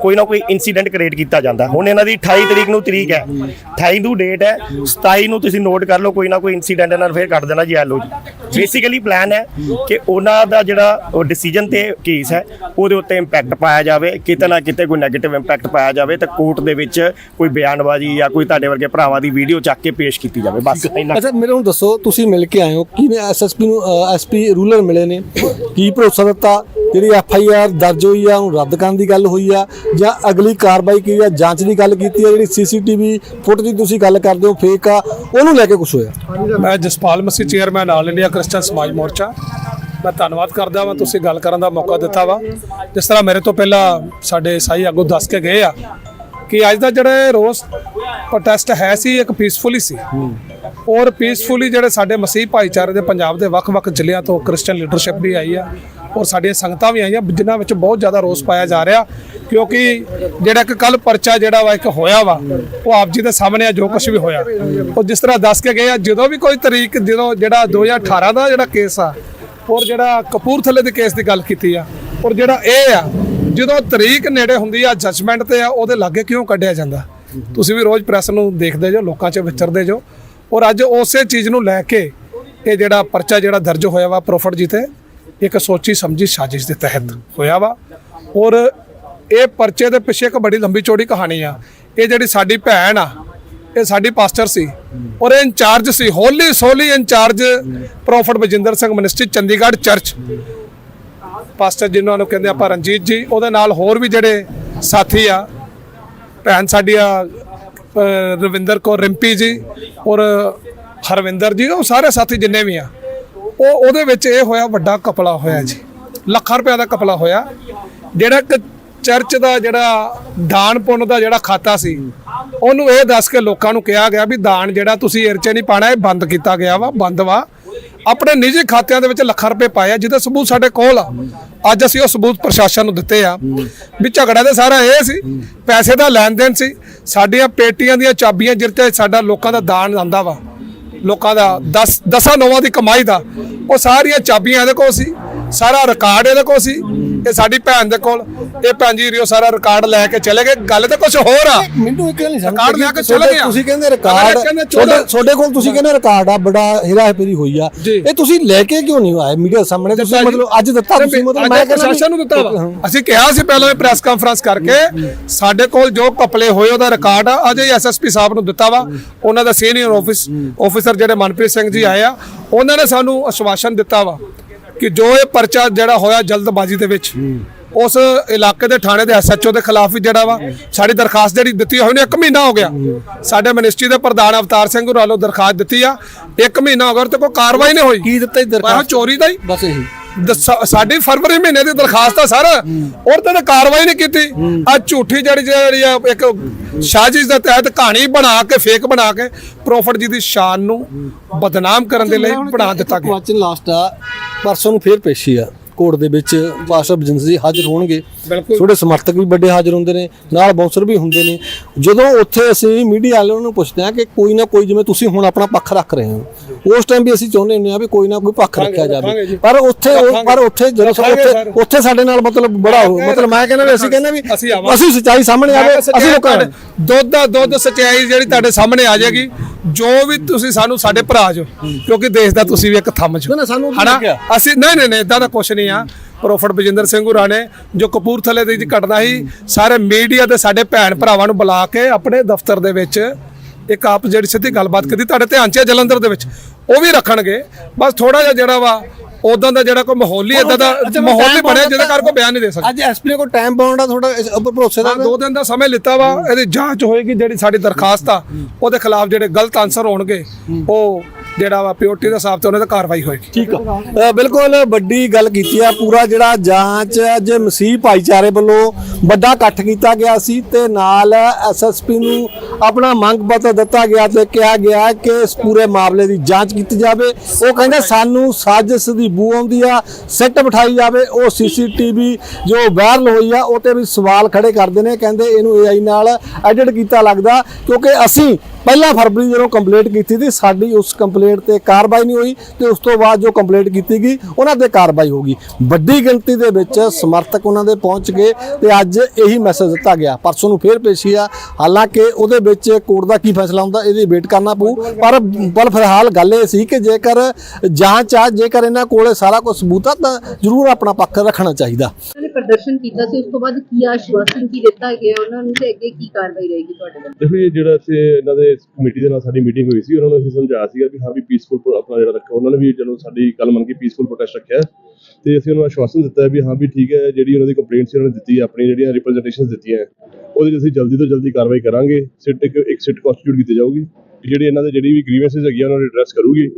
ਕੋਈ ਨਾ ਕੋਈ ਇਨਸੀਡੈਂਟ ਕ੍ਰੀਏਟ ਕੀਤਾ ਜਾਂਦਾ। ਹੁਣ ਇਹਨਾਂ ਦੀ 28 ਤਰੀਕ ਨੂੰ ਤਰੀਕ ਹੈ। 28 ਨੂੰ ਡੇਟ ਹੈ। 27 ਨੂੰ ਤੁਸੀਂ ਨੋਟ ਕਰ ਲਓ ਕੋਈ ਨਾ ਕੋਈ ਇਨਸੀਡੈਂਟ ਇਹਨਾਂ ਨੇ ਫੇਰ ਕੱਢ ਦੇਣਾ ਜੀ ਐ ਲਓ ਜੀ। ਬੇਸਿਕਲੀ ਪਲਾਨ ਹੈ ਕਿ ਉਹਨਾਂ ਦਾ ਜਿਹੜਾ ਡਿਸੀਜਨ ਤੇ ਕੇਸ ਹੈ ਉਹਦੇ ਉੱਤੇ ਇੰਪੈਕਟ ਪਾਇਆ ਜਾਵੇ ਕਿਤੇ ਨਾ ਕਿਤੇ ਕੋਈ 네ਗੇਟਿਵ ਇੰਪੈਕਟ ਪਾਇਆ ਜਾਵੇ ਤੇ ਕੋਰਟ ਦੇ ਵਿੱਚ ਕੋਈ ਬਿਆਨਬਾਜ਼ੀ ਜਾਂ ਕੋਈ ਤੁਹਾਡੇ ਵਰਗੇ ਭਰਾਵਾਂ ਦੀ ਵੀਡੀਓ ਚੱਕ ਕੇ ਪੇਸ਼ ਕੀਤੀ ਜਾਵੇ ਬਸ ਇੰਨਾ ਅੱਛਾ ਮੇਰੇ ਹੁਣ ਦੱਸੋ ਤੁਸੀਂ ਮਿਲ ਕੇ ਆਏ ਹੋ ਕਿਵੇਂ ਐਸਐਸਪੀ ਨੂੰ ਐਸਪੀ ਰੂਲਰ ਮਿਲੇ ਨੇ? ਕੀ ਭਰੋਸਾ ਦਿੱਤਾ? ਜਿਹੜੀ ਐਫ ਆਈ ਆਰ ਦਰਜ ਹੋਈ ਆ ਉਹਨੂੰ ਰੱਦ ਕਰਨ ਦੀ ਗੱਲ ਹੋਈ ਆ ਜਾਂ ਅਗਲੀ ਕਾਰਵਾਈ ਕੀ ਆ ਜਾਂਚ ਦੀ ਗੱਲ ਕੀਤੀ ਆ ਜਿਹੜੀ ਸੀਸੀਟੀਵੀ ਫੁੱਟ ਦੀ ਤੁਸੀਂ ਗੱਲ ਕਰਦੇ ਹੋ ਫੇਕ ਆ ਉਹਨੂੰ ਲੈ ਕੇ ਕੁਝ ਹੋਇਆ? ਮੈਂ Jaspal Masih chairman all India Christian Samaj Morcha. ਮੈਂ ਧੰਨਵਾਦ ਕਰਦਾ ਵਾਂ, ਤੁਸੀਂ ਗੱਲ ਕਰਨ ਦਾ ਮੌਕਾ ਦਿੱਤਾ ਵਾ। ਜਿਸ ਤਰ੍ਹਾਂ ਮੇਰੇ ਤੋਂ ਪਹਿਲਾਂ ਸਾਡੇ ਸਾਈ ਆਗੂ ਦੱਸ ਕੇ ਗਏ ਆ ਕਿ ਅੱਜ ਦਾ ਜਿਹੜਾ ਰੋਸ ਪ੍ਰੋਟੈਸਟ ਹੈ ਸੀ ਇੱਕ ਪੀਸਫੁਲੀ ਸੀ। ਔਰ ਪੀਸਫੁਲੀ ਜਿਹੜੇ ਸਾਡੇ ਮਸੀਹ ਭਾਈਚਾਰੇ ਦੇ ਪੰਜਾਬ ਦੇ ਵੱਖ-ਵੱਖ ਜ਼ਿਲ੍ਹਿਆਂ ਤੋਂ ਕ੍ਰਿਸਚੀਅਨ ਲੀਡਰਸ਼ਿਪ ਵੀ ਆਈ ਆ, ਔਰ ਸਾਡੀਆਂ ਸੰਗਤਾਂ ਵੀ ਆਈਆਂ, ਜਿਨ੍ਹਾਂ ਵਿੱਚ ਬਹੁਤ ਜ਼ਿਆਦਾ ਰੋਸ ਪਾਇਆ ਜਾ ਰਿਹਾ, ਕਿਉਂਕਿ ਜਿਹੜਾ ਇੱਕ ਕੱਲ ਪਰਚਾ ਜਿਹੜਾ ਵਾ, ਇੱਕ ਹੋਇਆ ਵਾ, ਉਹ ਆਪ ਜੀ ਦੇ ਸਾਹਮਣੇ ਆ, ਜੋ ਕੁਝ ਵੀ ਹੋਇਆ। ਉਹ ਜਿਸ ਤਰ੍ਹਾਂ ਦੱਸ ਕੇ ਗਏ ਆ, ਜਦੋਂ ਵੀ ਕੋਈ ਤਰੀਕ, ਜਦੋਂ ਜਿਹੜਾ 2018 ਦਾ ਜਿਹੜਾ ਕੇਸ ਆ ਔਰ ਜਿਹੜਾ ਕਪੂਰਥਲੇ ਦੇ ਕੇਸ ਦੀ ਗੱਲ ਕੀਤੀ ਆ, ਔਰ ਜਿਹੜਾ ਇਹ ਆ, ਜਦੋਂ ਤਰੀਕ ਨੇੜੇ ਹੁੰਦੀ ਆ ਜੱਜਮੈਂਟ ਤੇ ਆ, ਉਹਦੇ ਲਾਗੇ ਕਿਉਂ ਕੱਢਿਆ ਜਾਂਦਾ? ਤੁਸੀਂ ਵੀ ਰੋਜ਼ ਪ੍ਰੈਸ ਨੂੰ ਦੇਖਦੇ ਜੋ, ਲੋਕਾਂ 'ਚ ਵਿਚਰਦੇ ਜੋ, ਔਰ ਅੱਜ ਉਸੇ ਚੀਜ਼ ਨੂੰ ਲੈ ਕੇ ਇਹ ਜਿਹੜਾ ਪਰਚਾ ਜਿਹੜਾ ਦਰਜ ਹੋਇਆ ਵਾ, ਪ੍ਰੋਫਿਟ ਜੀ ਤੇ, ਇੱਕ ਸੋਚੀ ਸਮਝੀ ਸਾਜ਼ਿਸ਼ ਦੇ ਤਹਿਤ ਹੋਇਆ ਵਾ। ਔਰ ਇਹ ਪਰਚੇ ਦੇ ਪਿੱਛੇ ਇੱਕ ਬੜੀ ਲੰਬੀ ਚੌੜੀ ਕਹਾਣੀ ਆ। ਇਹ ਜਿਹੜੀ ਸਾਡੀ ਭੈਣ ਆ ਇਹ ਸਾਡੀ ਪਾਸਟਰ ਸੀ ਔਰ ਇਹ ਇੰਚਾਰਜ ਸੀ, ਹੋਲੀ ਸੋਲੀ incharge prophet Bajinder Singh ministry, Chandigarh church. Pastor ਜਿਨ੍ਹਾਂ ਨੂੰ ਕਹਿੰਦੇ ਆਪਾਂ ਰਣਜੀਤ ਜੀ, ਉਹਦੇ ਨਾਲ ਹੋਰ ਵੀ ਜਿਹੜੇ ਸਾਥੀ ਆ, ਭੈਣ ਸਾਡੀ ਆ ਰਵਿੰਦਰ ਕੌਰ ਰਿੰਪੀ ਜੀ ਔਰ ਹਰਵਿੰਦਰ ਜੀ, ਉਹ ਸਾਰੇ ਸਾਥੀ ਜਿੰਨੇ ਵੀ ਆ, ਉਹ ਉਹਦੇ ਵਿੱਚ ਇਹ ਹੋਇਆ ਵੱਡਾ ਕਪਲਾ ਹੋਇਆ ਜੀ। ਲੱਖਾਂ ਰੁਪਏ ਦਾ ਕਪਲਾ ਹੋਇਆ, ਜਿਹੜਾ ਇੱਕ ਚਰਚ ਦਾ ਜਿਹੜਾ ਦਾਨ ਪੁੰਨ ਦਾ ਜਿਹੜਾ ਖਾਤਾ ਸੀ, ਉਹਨੂੰ ਇਹ ਦੱਸ ਕੇ ਲੋਕਾਂ ਨੂੰ ਕਿਹਾ ਗਿਆ ਵੀ ਦਾਨ ਜਿਹੜਾ ਤੁਸੀਂ ਇਰਚੇ ਨਹੀਂ ਪਾਣਾ ਇਹ ਬੰਦ ਕੀਤਾ ਗਿਆ ਵਾ, ਬੰਦ ਵਾ। ਆਪਣੇ ਨਿੱਜੀ ਖਾਤਿਆਂ ਦੇ ਵਿੱਚ ਲੱਖਾਂ ਰੁਪਏ ਪਾਏ ਆ, ਜਿਹਦੇ ਸਬੂਤ ਸਾਡੇ ਕੋਲ ਆ। ਅੱਜ ਅਸੀਂ ਉਹ ਸਬੂਤ ਪ੍ਰਸ਼ਾਸਨ ਨੂੰ ਦਿੱਤੇ ਆ, ਵੀ ਝਗੜਾ ਤੇ ਸਾਰਾ ਇਹ ਸੀ, ਪੈਸੇ ਦਾ ਲੈਣ ਦੇਣ ਸੀ। ਸਾਡੀਆਂ ਪੇਟੀਆਂ ਦੀਆਂ ਚਾਬੀਆਂ ਜਿਰਤੇ ਸਾਡਾ ਲੋਕਾਂ ਦਾ ਦਾਨ ਆਂਦਾ ਵਾ, ਲੋਕਾਂ ਦਾ 10 ਦਸਾਂ ਨੌਵਾਂ ਦੀ ਕਮਾਈ ਦਾ, ਉਹ ਸਾਰੀਆਂ ਚਾਬੀਆਂ ਇਹਦੇ ਕੋਲ ਸੀ, ਸਾਰਾ ਰਿਕਾਰਡ ਇਹਦੇ ਕੋਲ ਸੀ। ਇਹ ਸਾਡੀ ਭੈਣ ਦੇ ਕੋਲ ਇਹ ਭੈਣ ਜੀ ਰਿਓ ਸਾਰਾ ਰਿਕਾਰਡ ਲੈ ਕੇ ਚਲੇ ਗਏ। ਗੱਲ ਤਾਂ ਕੁਝ ਹੋਰ ਆ। ਮੈਨੂੰ ਇੱਕ ਗੱਲ ਨਹੀਂ ਸਮਝ ਰਿਕਾਰਡ ਲਿਆ ਕੇ ਚਲੇ ਗਿਆ। ਤੁਸੀਂ ਕਹਿੰਦੇ ਰਿਕਾਰਡ ਇਹ ਤੁਹਾਡੇ ਕੋਲ ਤੁਸੀਂ ਕਹਿੰਦੇ ਰਿਕਾਰਡ ਆ ਬੜਾ ਹੇਰਾਫੇਰੀ ਹੋਈ ਆ। ਇਹ ਤੁਸੀਂ ਲੈ ਕੇ ਕਿਉਂ ਨਹੀਂ ਆਏ? ਮੀਡੀਆ ਸਾਹਮਣੇ ਤੁਸੀਂ ਮਤਲਬ ਅੱਜ ਦਿੱਤਾ ਤੁਸੀਂ ਮਤਲਬ ਮੈਂ ਕਹਿੰਦਾ ਪ੍ਰਸ਼ਾਸਨ ਨੂੰ ਦਿੱਤਾ ਵਾ। ਅਸੀਂ ਕਿਹਾ ਸੀ ਪਹਿਲਾਂ ਵੀ ਪ੍ਰੈਸ ਕਾਨਫਰੰਸ ਕਰਕੇ ਸਾਡੇ ਕੋਲ ਜੋ ਕਪਲੇ ਹੋਏ ਉਹਦਾ ਰਿਕਾਰਡ ਆ। ਅਜੇ ਐਸਐਸਪੀ ਸਾਹਿਬ ਨੂੰ ਦਿੱਤਾ ਵਾ। ਉਹਨਾਂ ਦਾ ਸੀਨੀਅਰ ਆਫਿਸ ਆਫੀਸਰ ਜਿਹੜੇ ਮਨਪ੍ਰੀਤ ਸਿੰਘ ਜੀ ਆਏ ਆ ਉਹਨਾਂ ਨੇ ਸਾਨੂੰ ਆਸ਼ਵਾਸਨ ਦਿੱਤਾ ਵਾ। ਕਿ ਜੋ ਇਹ ਪਰਚਾ ਜਿਹੜਾ ਹੋਇਆ ਜਲਦਬਾਜ਼ੀ ਦੇ ਵਿੱਚ ਉਸ ਇਲਾਕੇ ਦੇ ਥਾਣੇ ਦੇ ਐਸਐਚਓ ਦੇ ਖਿਲਾਫ ਵੀ ਜਿਹੜਾ ਵਾ ਸਾਡੀ ਦਰਖਾਸਤ ਜਿਹੜੀ ਦਿੱਤੀ ਹੋਈ ਨੇ 1 ਮਹੀਨਾ ਹੋ ਗਿਆ। ਸਾਡੇ ਮਿਨਿਸਟਰੀ ਦੇ ਪ੍ਰਧਾਨ ਅਵਤਾਰ ਸਿੰਘ ਹੋਰਾਂ ਵੱਲੋਂ ਦਰਖਾਸਤ ਦਿੱਤੀ ਆ 1 ਮਹੀਨਾ ਹੋ ਗਿਆ ਤੇ ਕੋਈ ਕਾਰਵਾਈ ਨਹੀਂ ਹੋਈ। ਕੀ ਦਿੱਤਾ ਜੀ ਦਰਖਾਸਤ? ਚੋਰੀ ਦਾ ਹੀ। ਬਸ ਇਹੀ। ਸਾਡੀ ਫਰਵਰੀ ਮਹੀਨੇ ਦੀ ਦਰਖਾਸਤ ਆ ਸਰ। ਔਰ ਤੇ ਕਾਰਵਾਈ ਨਹੀਂ ਕੀਤੀ। ਆ ਝੂਠੀ ਜਿਹੜੀ ਜਿਹੜੀ ਆ ਇੱਕ ਸਾਜ਼ਿਸ਼ ਦੇ ਤਹਿਤ ਕਹਾਣੀ ਬਣਾ ਕੇ ਫੇਕ ਬਣਾ ਕੇ ਪ੍ਰੋਫਿਟ ਜੀ ਦੀ ਸ਼ਾਨ ਨੂੰ ਬਦਨਾਮ ਕਰਨ ਦੇ ਲਈ ਬਣਾ ਦਿੱਤਾ ਗਿਆ। ਕੁਐਸਚਨ ਲਾਸਟ ਆ। ਪਰਸੋਂ ਨੂੰ ਫੇਰ ਪੇਸ਼ੀ ਆ। ਕੋਰਟ ਦੇ ਵਿੱਚ ਵਾਸਬ ਏਜੰਸੀ ਜੀ ਹਾਜ਼ਰ ਹੋਣਗੇ। ਤੁਹਾਡੇ ਸਮਰਥਕ ਵੀ ਵੱਡੇ ਹਾਜ਼ਰ ਹੁੰਦੇ ਨੇ ਨਾਲ ਬਾਉਂਸਰ ਵੀ ਹੁੰਦੇ ਨੇ ਜਦੋਂ ਉੱਥੇ ਅਸੀਂ ਮੀਡੀਆ ਵਾਲਿਆਂ ਨੂੰ ਪੁੱਛਦੇ ਆ ਕਿ ਕੋਈ ਨਾ ਕੋਈ ਜਿਵੇਂ ਤੁਸੀਂ ਹੁਣ ਆਪਣਾ ਪੱਖ ਰੱਖ ਰਹੇ ਹੋ ਉਸ ਟਾਈਮ ਵੀ ਅਸੀਂ ਚਾਹੁੰਦੇ ਹੁੰਦੇ ਆ ਵੀ ਕੋਈ ਨਾ ਕੋਈ ਪੱਖ ਰੱਖਿਆ ਜਾਵੇ। ਪਰ ਉੱਥੇ। ਪਰ ਉੱਥੇ ਜਦੋਂ ਉੱਥੇ। ਉੱਥੇ ਸਾਡੇ ਨਾਲ ਮਤਲਬ ਬੜਾ ਮਤਲਬ ਮੈਂ ਕਹਿੰਦਾ ਵੀ ਅਸੀਂ ਕਹਿੰਦੇ ਵੀ ਅਸੀਂ ਸੱਚਾਈ ਸਾਹਮਣੇ ਆਵੇ ਅਸੀਂ ਲੋਕਾਂ ਦੁੱਧ ਦਾ ਦੁੱਧ ਸਚਾਈ ਜਿਹੜੀ ਤੁਹਾਡੇ ਸਾਹਮਣੇ ਆ ਜਾਏਗੀ ਜੋ ਵੀ ਤੁਸੀਂ ਸਾਨੂੰ ਸਾਡੇ ਭਰਾ ਜੋ ਕਿਉਂਕਿ ਦੇਸ਼ ਦਾ ਤੁਸੀਂ ਵੀ ਇੱਕ ਥੰਮ ਜੋ ਸਾਨੂੰ? ਅਸੀਂ ਨਹੀਂ ਨਹੀਂ ਨਹੀਂ ਇਦਾਂ ਦਾ ਕੁਝ ਨਹੀਂ ਆ ਪ੍ਰੋਫਟ ਬਜਿੰਦਰ ਸਿੰਘ ਹੁਰਾਂ ਨੇ ਜੋ ਕਪੂਰਥਲੇ ਦੀ ਘਟਨਾ ਸੀ ਸਾਰੇ ਮੀਡੀਆ ਤੇ ਸਾਡੇ ਭੈਣ ਭਰਾਵਾਂ ਨੂੰ ਬੁਲਾ ਕੇ ਆਪਣੇ ਦਫ਼ਤਰ ਦੇ ਵਿੱਚ ਇੱਕ ਆਪ ਜਿਹੜੀ ਸਿੱਧੀ ਗੱਲਬਾਤ ਕੀਤੀ ਤੁਹਾਡੇ ਧਿਆਨ ਚ ਹੈ ਜਲੰਧਰ ਦੇ ਵਿੱਚ? ਉਹ ਵੀ ਰੱਖਣਗੇ। ਬਸ ਥੋੜਾ ਜਿਹਾ ਜਿਹੜਾ ਵਾ ਉਦਾਂ ਦਾ ਜਿਹੜਾ ਕੋਈ ਮਾਹੌਲ ਹੀ ਇਦਾਂ ਦਾ ਮਾਹੌਲ time ਬਣਿਆ ਜਿਹਦੇ ਕਰਕੇ ਕੋਈ ਬਿਆਨ ਨਹੀਂ ਦੇ ਸਕਦਾ। ਅੱਜ ਐਸਪੀ ਨੇ ਕੋਈ ਟਾਈਮ ਪਾਉਣ ਦਾ ਥੋੜਾ ਉੱਪਰ ਭਰੋਸੇ ਦਾ ਹਾਂ ਦੋ ਦਿਨ ਦਾ ਸਮੇਂ ਲਿੱਤਾ ਵਾ ਇਹਦੀ ਜਾਂਚ ਹੋਏਗੀ ਜਿਹੜੀ ਸਾਡੀ ਦਰਖਾਸਤ ਆ ਉਹਦੇ ਖਿਲਾਫ ਜਿਹੜੇ ਗਲਤ ਆਨਸਰ ਹੋਣਗੇ ਉਹ ਜਿਹੜਾ ਵਾ ਪਿਓਰਟੀ ਦੇ ਹਿਸਾਬ ਤੇ ਉਹਨਾਂ ਤੇ ਕਾਰਵਾਈ ਹੋਏਗੀ। ਠੀਕ ਆ। ਬਿਲਕੁਲ ਵੱਡੀ ਗੱਲ ਕੀਤੀ ਆ ਪੂਰਾ ਜਿਹੜਾ ਜਾਂਚ ਅੱਜ ਮਸੀਹ ਭਾਈਚਾਰੇ ਵੱਲੋਂ ਵੱਡਾ ਇਕੱਠ ਕੀਤਾ ਗਿਆ ਸੀ ਤੇ ਨਾਲ ਐਸਐਸਪੀ ਨੂੰ ਆਪਣਾ ਮੰਗ ਪੱਤਰ ਦਿੱਤਾ ਗਿਆ ਤੇ ਕਿਹਾ ਗਿਆ ਕਿ ਇਸ ਪੂਰੇ ਮਾਮਲੇ ਦੀ ਜਾਂਚ ਕੀਤੀ ਜਾਵੇ। ਉਹ ਕਹਿੰਦੇ ਸਾਨੂੰ ਸਾਜ਼ਿਸ਼ ਦੀ ਬੂ ਆਉਂਦੀ ਆ ਸਿੱਟ ਬਿਠਾਈ ਜਾਵੇ ਉਹ ਸੀਸੀਟੀਵੀ ਜੋ ਵਾਇਰਲ ਹੋਈ ਆ ਉਹ ਤੇ ਵੀ ਸਵਾਲ ਖੜੇ ਕਰਦੇ ਨੇ ਕਹਿੰਦੇ ਇਹਨੂੰ ਏਆਈ ਨਾਲ ਐਡਿਟ ਕੀਤਾ ਲੱਗਦਾ ਕਿਉਂਕਿ ਅਸੀਂ ਪਹਿਲਾਂ ਫਰਵਰੀ ਜਦੋਂ ਕੰਪਲੀਟ ਕੀਤੀ ਸੀ, ਸਾਡੀ ਉਸ ਕੰਪਲੀਟ ਤੇ ਕਾਰਵਾਈ ਨਹੀਂ ਹੋਈ ਤੇ ਉਸ ਤੋਂ ਬਾਅਦ ਜੋ ਕੰਪਲੀਟ ਕੀਤੀ ਗਈ, ਉਹਨਾਂ ਤੇ ਕਾਰਵਾਈ ਹੋ ਗਈ। ਵੱਡੀ ਗਿਣਤੀ ਦੇ ਵਿੱਚ ਸਮਰਥਕ ਉਹਨਾਂ ਦੇ ਪਹੁੰਚ ਗਏ ਤੇ ਅੱਜ ਇਹੀ ਮੈਸੇਜ ਦਿੱਤਾ ਗਿਆ। ਪਰਸੋਂ ਨੂੰ ਫੇਰ ਪੇਸ਼ੀ ਆ। ਹਾਲਾਂਕਿ ਉਹਦੇ ਵਿੱਚ ਕੋਰਟ ਦਾ ਕੀ ਫੈਸਲਾ ਹੁੰਦਾ, ਇਹਦੀ ਵੇਟ ਕਰਨਾ ਪਊ। ਪਰ ਪਰ ਫਿਲਹਾਲ ਗੱਲ ਇਹ ਸੀ ਕਿ ਜੇਕਰ ਜਾਂਚ ਆ, ਜੇਕਰ ਇਹਨਾਂ ਕੋਲੇ ਸਾਰਾ ਕੁਝ ਸਬੂਤ ਆ ਤਾਂ ਜ਼ਰੂਰ ਆਪਣਾ ਪੱਖ ਰੱਖਣਾ ਚਾਹੀਦਾ। ਪ੍ਰਦਰਸ਼ਨ ਕੀਤਾ ਸੀ, ਉਸ ਤੋਂ ਬਾਅਦ ਕੀ ਆਸ਼ਵਾਸਨ ਕੀ ਦਿੱਤਾ ਗਿਆ, ਉਹਨਾਂ ਨੂੰ ਤੇ ਅੱਗੇ ਕੀ ਕਾਰਵਾਈ ਰਹੇਗੀ ਤੁਹਾਡੇ ਵੱਲੋਂ? ਦੇਖੋ ਇਹ ਜਿਹੜਾ ਇੱਥੇ ਇਹਨਾਂ ਦੇ ਕਮੇਟੀ ਦੇ ਨਾਲ ਸਾਡੀ ਮੀਟਿੰਗ ਹੋਈ ਸੀ, ਉਹਨਾਂ ਨੂੰ ਅਸੀਂ ਸਮਝਾਇਆ ਸੀਗਾ ਵੀ ਹਾਂ ਵੀ ਪੀਸਫੁਲ ਆਪਣਾ ਜਿਹੜਾ ਰੱਖੋ, ਉਹਨਾਂ ਨੇ ਵੀ ਜਦੋਂ ਸਾਡੀ ਗੱਲ ਮੰਨ ਕੇ ਪੀਸਫੁਲ ਪ੍ਰੋਟੈਸਟ ਰੱਖਿਆ। ਤੇ ਅਸੀਂ ਉਹਨਾਂ ਨੂੰ ਆਸ਼ਵਾਸਨ ਦਿੱਤਾ ਵੀ ਹਾਂ ਵੀ ਠੀਕ ਹੈ, ਜਿਹੜੀ ਉਹਨਾਂ ਦੀ ਕੰਪਲੇਂਟ ਉਹਨਾਂ ਨੇ ਦਿੱਤੀ ਆਪਣੀ ਜਿਹੜੀਆਂ ਰਿਪਰੈਜ਼ੈਂਟੇਸ਼ਨਸ ਦਿੱਤੀਆਂ ਉਹਦੇ 'ਚ ਅਸੀਂ ਜਲਦੀ ਤੋਂ ਜਲਦੀ ਕਾਰਵਾਈ ਕਰਾਂਗੇ। ਸਿੱਟ ਇੱਕ ਸਿੱਟ ਕਨਸਟੀਟਿਊਟ ਕੀਤੀ ਜਾਊਗੀ। ਜਿਹੜੇ ਇਹਨਾਂ ਦੇ ਜਿਹੜੀ ਵੀ ਗ੍ਰੀਵੈਂਸਸ ਹੈਗੀਆਂ ਉਹਨਾਂ ਨੂੰ ਐਡਰੈਸ ਕਰੂਗੀ।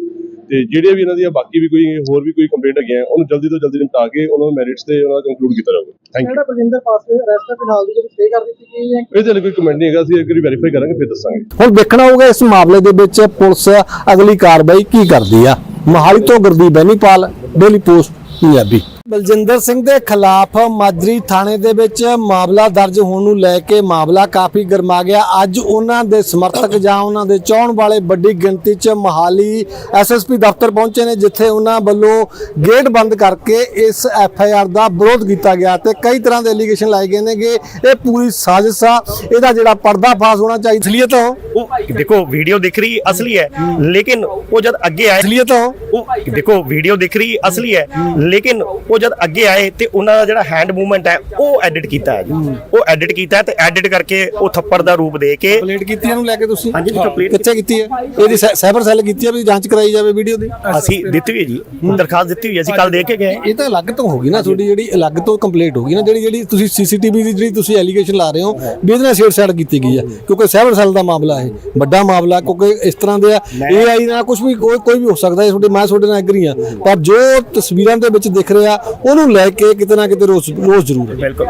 ਤੇ ਜਿਹੜੇ ਵੀ ਇਹਨਾਂ ਦੀਆਂ ਬਾਕੀ ਵੀ ਕੋਈ ਹੋਰ ਵੀ ਕੋਈ ਕੰਪਲੇਂਟ ਹੈਗੀਆਂ ਉਹਨੂੰ ਜਲਦੀ ਤੋਂ ਜਲਦੀ ਨਿਪਟਾ ਕੇ ਉਹਨਾਂ ਨੂੰ ਮੈਰਿਟਸ ਤੇ ਉਹਨਾਂ ਦਾ ਕੰਕਲੂਡ ਕੀਤਾ ਜਾਊਗਾ। ਥੈਂਕ ਯੂ ਜਿਹੜਾ ਬਲਜਿੰਦਰ ਪਾਸੇ ਅਰੈਸਟ ਫਿਲਹਾਲ ਦੀ ਜਿਹੜੀ ਸਟੇ ਕਰ ਦਿੱਤੀ ਗਈ ਹੈ। ਇਹਦੇ ਲਈ ਕੋਈ ਕਮੈਂਟ ਨਹੀਂ ਹੈਗਾ ਅਸੀਂ ਇੱਕ ਵਾਰੀ ਵੈਰੀਫਾਈ ਕਰਾਂਗੇ ਫਿਰ ਦੱਸਾਂਗੇ। ਹੁਣ ਦੇਖਣਾ ਹੋਊਗਾ ਇਸ ਮਾਮਲੇ ਦੇ ਵਿੱਚ ਪੁਲਿਸ ਅਗਲੀ ਕਾਰਵਾਈ ਕੀ ਕਰਦੀ ਆ। ਮੋਹਾਲੀ ਤੋਂ ਗੁਰਦੀਪ ਬੈਨੀਪਾਲ ਡੇਲੀ ਪੋਸਟ ਪੰਜਾਬੀ। ਬਲਜਿੰਦਰ ਸਿੰਘ ਦੇ ਖਿਲਾਫ ਮਾਜਰੀ ਥਾਣੇ ਦੇ ਵਿੱਚ ਮਾਮਲਾ ਦਰਜ ਹੋਣ ਨੂੰ ਲੈ ਕੇ ਮਾਮਲਾ ਕਾਫੀ ਗਰਮਾ ਗਿਆ। ਅੱਜ ਉਹਨਾਂ ਦੇ ਸਮਰਥਕ ਜਾਂ ਉਹਨਾਂ ਦੇ ਚਾਹਣ ਵਾਲੇ ਵੱਡੀ ਗਿਣਤੀ 'ਚ ਮੋਹਾਲੀ ਐਸਐਸਪੀ ਦਫ਼ਤਰ ਪਹੁੰਚੇ ਨੇ ਜਿੱਥੇ ਉਹਨਾਂ ਵੱਲੋਂ ਗੇਟ ਬੰਦ ਕਰਕੇ ਇਸ ਐਫਆਈਆਰ ਦਾ ਵਿਰੋਧ ਕੀਤਾ ਗਿਆ ਤੇ ਕਈ ਤਰ੍ਹਾਂ ਦੇ ਐਲੀਗੇਸ਼ਨ ਲਾਏ ਗਏ ਨੇਗੇ। ਇਹ ਪੂਰੀ ਸਾਜ਼ਿਸ਼ ਆ। ਇਹਦਾ ਜਿਹੜਾ ਪਰਦਾਫਾਸ਼ ਹੋਣਾ ਚਾਹੀਦਾ ਆ ਉਹ। ਉਹ ਦੇਖੋ ਵੀਡੀਓ ਦਿਖ ਰਹੀ ਅਸਲੀ ਹੈ ਲੇਕਿਨ ਉਹ ਜਦ ਅੱਗੇ ਆਏ ਅਸਲੀਅਤ ਆ ਉਹ। ਉਹ ਦੇਖੋ ਵੀਡੀਓ ਦਿਖ ਰਹੀ ਅਸਲੀ ਹੈ ਲੇਕਿਨ ਉਹ ਉਹ ਜਦ ਅੱਗੇ ਆਏ ਤੇ ਉਹਨਾਂ ਦਾ ਜਿਹੜਾ ਹੈਂਡ ਮੂਵਮੈਂਟ ਹੈ ਉਹ ਐਡਿਟ ਕੀਤਾ ਹੈ ਜੀ। ਉਹ ਐਡਿਟ ਕੀਤਾ ਹੈ ਤੇ ਐਡਿਟ ਕਰਕੇ ਉਹ ਥੱਪੜ ਦਾ ਰੂਪ ਦੇ ਕੇ ਕੰਪਲੇਂਟ ਕੀਤੀ ਇਹਨੂੰ ਲੈ ਕੇ ਤੁਸੀਂ? ਹਾਂਜੀ, complaint ਕਿੱਥੇ ਕੀਤੀ। ਹੈ? ਇਹਦੀ ਸਾਈਬਰ ਸੈੱਲ ਕੀਤੀ ਹੈ ਵੀ ਜਾਂਚ ਕਰਾਈ ਜਾਵੇ ਵੀਡੀਓ ਦੀ? ਅਸੀਂ ਦਿੱਤੀ ਹੋਈ ਹੈ ਜੀ। ਦਰਖਾਸਤ ਦਿੱਤੀ ਹੋਈ ਅਸੀਂ ਕੱਲ ਦੇ ਕੇ ਗਏ। ਇਹ ਤਾਂ ਅਲੱਗ ਤੋਂ ਹੋ ਗਈ ਨਾ ਤੁਹਾਡੀ ਜਿਹੜੀ ਅਲੱਗ ਤੋਂ ਕੰਪਲੀਟ ਹੋ ਗਈ ਨਾ ਜਿਹੜੀ ਜਿਹੜੀ ਤੁਸੀਂ ਸੀਸੀਟੀਵੀ ਦੀ ਜਿਹੜੀ ਤੁਸੀਂ ਐਲੀਗੇਸ਼ਨ ਲਾ ਰਹੇ ਹੋ ਵੀ ਇਹਦੇ ਨਾਲ ਛੇੜ ਛਾੜ ਕੀਤੀ ਗਈ ਹੈ। ਕਿਉਂਕਿ ਸਾਈਬਰ ਸੈੱਲ ਦਾ ਮਾਮਲਾ ਹੈ ਵੱਡਾ ਮਾਮਲਾ ਕਿਉਂਕਿ ਇਸ ਤਰ੍ਹਾਂ ਦੇ ਆ ਏਆਈ ਨਾਲ ਕੁਝ ਵੀ ਕੋਈ ਵੀ ਹੋ ਸਕਦਾ ਹੈ ਤੁਹਾਡੇ ਮੈਂ ਤੁਹਾਡੇ ਨਾਲ ਐਗਰੀ ਹਾਂ। ਪਰ ਜੋ ਤਸਵੀਰਾਂ ਦੇ ਵਿੱਚ ਦਿਖ ਰਿਹਾ ਉਹਨੂੰ ਲੈ ਕੇ ਕਿਤੇ ਨਾ ਕਿਤੇ ਰੋਸ ਰੋਸ ਜ਼ਰੂਰ ਹੈ। ਬਿਲਕੁਲ।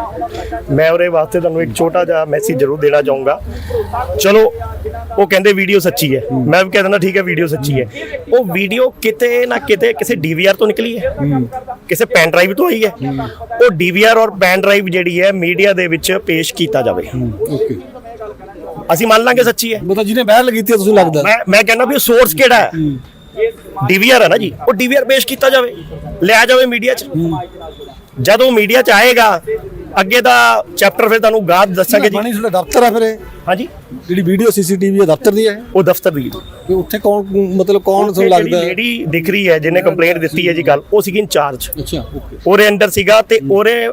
ਮੈਂ ਉਹਦੇ ਵਾਸਤੇ ਤੁਹਾਨੂੰ ਇੱਕ ਛੋਟਾ ਜਿਹਾ ਮੈਸੇਜ ਜ਼ਰੂਰ ਦੇਣਾ ਚਾਹੂੰਗਾ। ਚਲੋ ਉਹ ਕਹਿੰਦੇ ਵੀਡੀਓ ਸੱਚੀ ਹੈ। ਮੈਂ ਵੀ ਕਹਿ ਦਿੰਦਾ ਠੀਕ ਹੈ ਵੀਡੀਓ ਸੱਚੀ ਹੈ। ਉਹ ਵੀਡੀਓ ਕਿਤੇ ਨਾ ਕਿਤੇ ਕਿਸੇ ਡੀਵੀਆਰ ਤੋਂ ਨਿਕਲੀ ਹੈ। ਕਿਸੇ ਪੈਨ ਡਰਾਈਵ ਤੋਂ ਆਈ ਹੈ। ਉਹ ਡੀਵੀਆਰ ਔਰ ਪੈਨ ਡਰਾਈਵ ਜਿਹੜੀ ਹੈ ਮੀਡੀਆ ਦੇ ਵਿੱਚ ਪੇਸ਼ ਕੀਤਾ ਜਾਵੇ। ਓਕੇ। ਅਸੀਂ ਮੰਨ ਲਾਂਗੇ ਸੱਚੀ ਹੈ। ਮਤਲਬ ਜਿਹਨੇ ਬਾਹਰ ਲਗੀਤੀ ਤੁਸੀਂ ਲੱਗਦਾ ਮੈਂ ਮੈਂ ਕਹਿੰਦਾ ਵੀ ਸੋਰਸ ਕਿਹੜਾ ਹੈ। ਡੀਵੀਆਰ ਹੈ ਨਾ ਜੀ। ਉਹ ਡੀਵੀਆਰ ਪੇਸ਼ ਕੀਤਾ ਜਾਵੇ ਲਿਆ ਜਾਵੇ ਮੀਡੀਆ 'ਚ। ਜਦੋਂ ਮੀਡੀਆ 'ਚ ਆਏਗਾ ਅੱਗੇ ਦਾ ਚੈਪਟਰ ਫਿਰ ਤੁਹਾਨੂੰ ਗਾਹ ਦੱਸਾਂਗੇ ਜੀ। ਬਣੀ ਤੁਹਾਡਾ ਦਫ਼ਤਰ ਆ ਫਿਰ ਇਹ? ਹਾਂਜੀ। ਜਿਹੜੀ ਵੀਡੀਓ ਸੀਸੀਟੀਵੀ ਹੈ ਦਫ਼ਤਰ ਦੀ ਹੈ ਉਹ ਦਫ਼ਤਰ ਦੀ ਤੇ ਉੱਥੇ ਕੌਣ ਮਤਲਬ ਕੌਣ ਤੁਹਾਨੂੰ ਲੱਗਦਾ? ਲੇਡੀ ਦਿਖ ਰਹੀ ਹੈ ਜਿਹਨੇ ਕੰਪਲੇਂਟ ਦਿੱਤੀ ਹੈ ਜੀ ਗੱਲ ਉਹ ਸੀਗੀ ਇੰਚਾਰਜ। ਅੱਛਾ ਓਕੇ। ਉਹਦੇ ਅੰਦਰ ਸੀਗਾ ਤੇ ਉਹਦੇ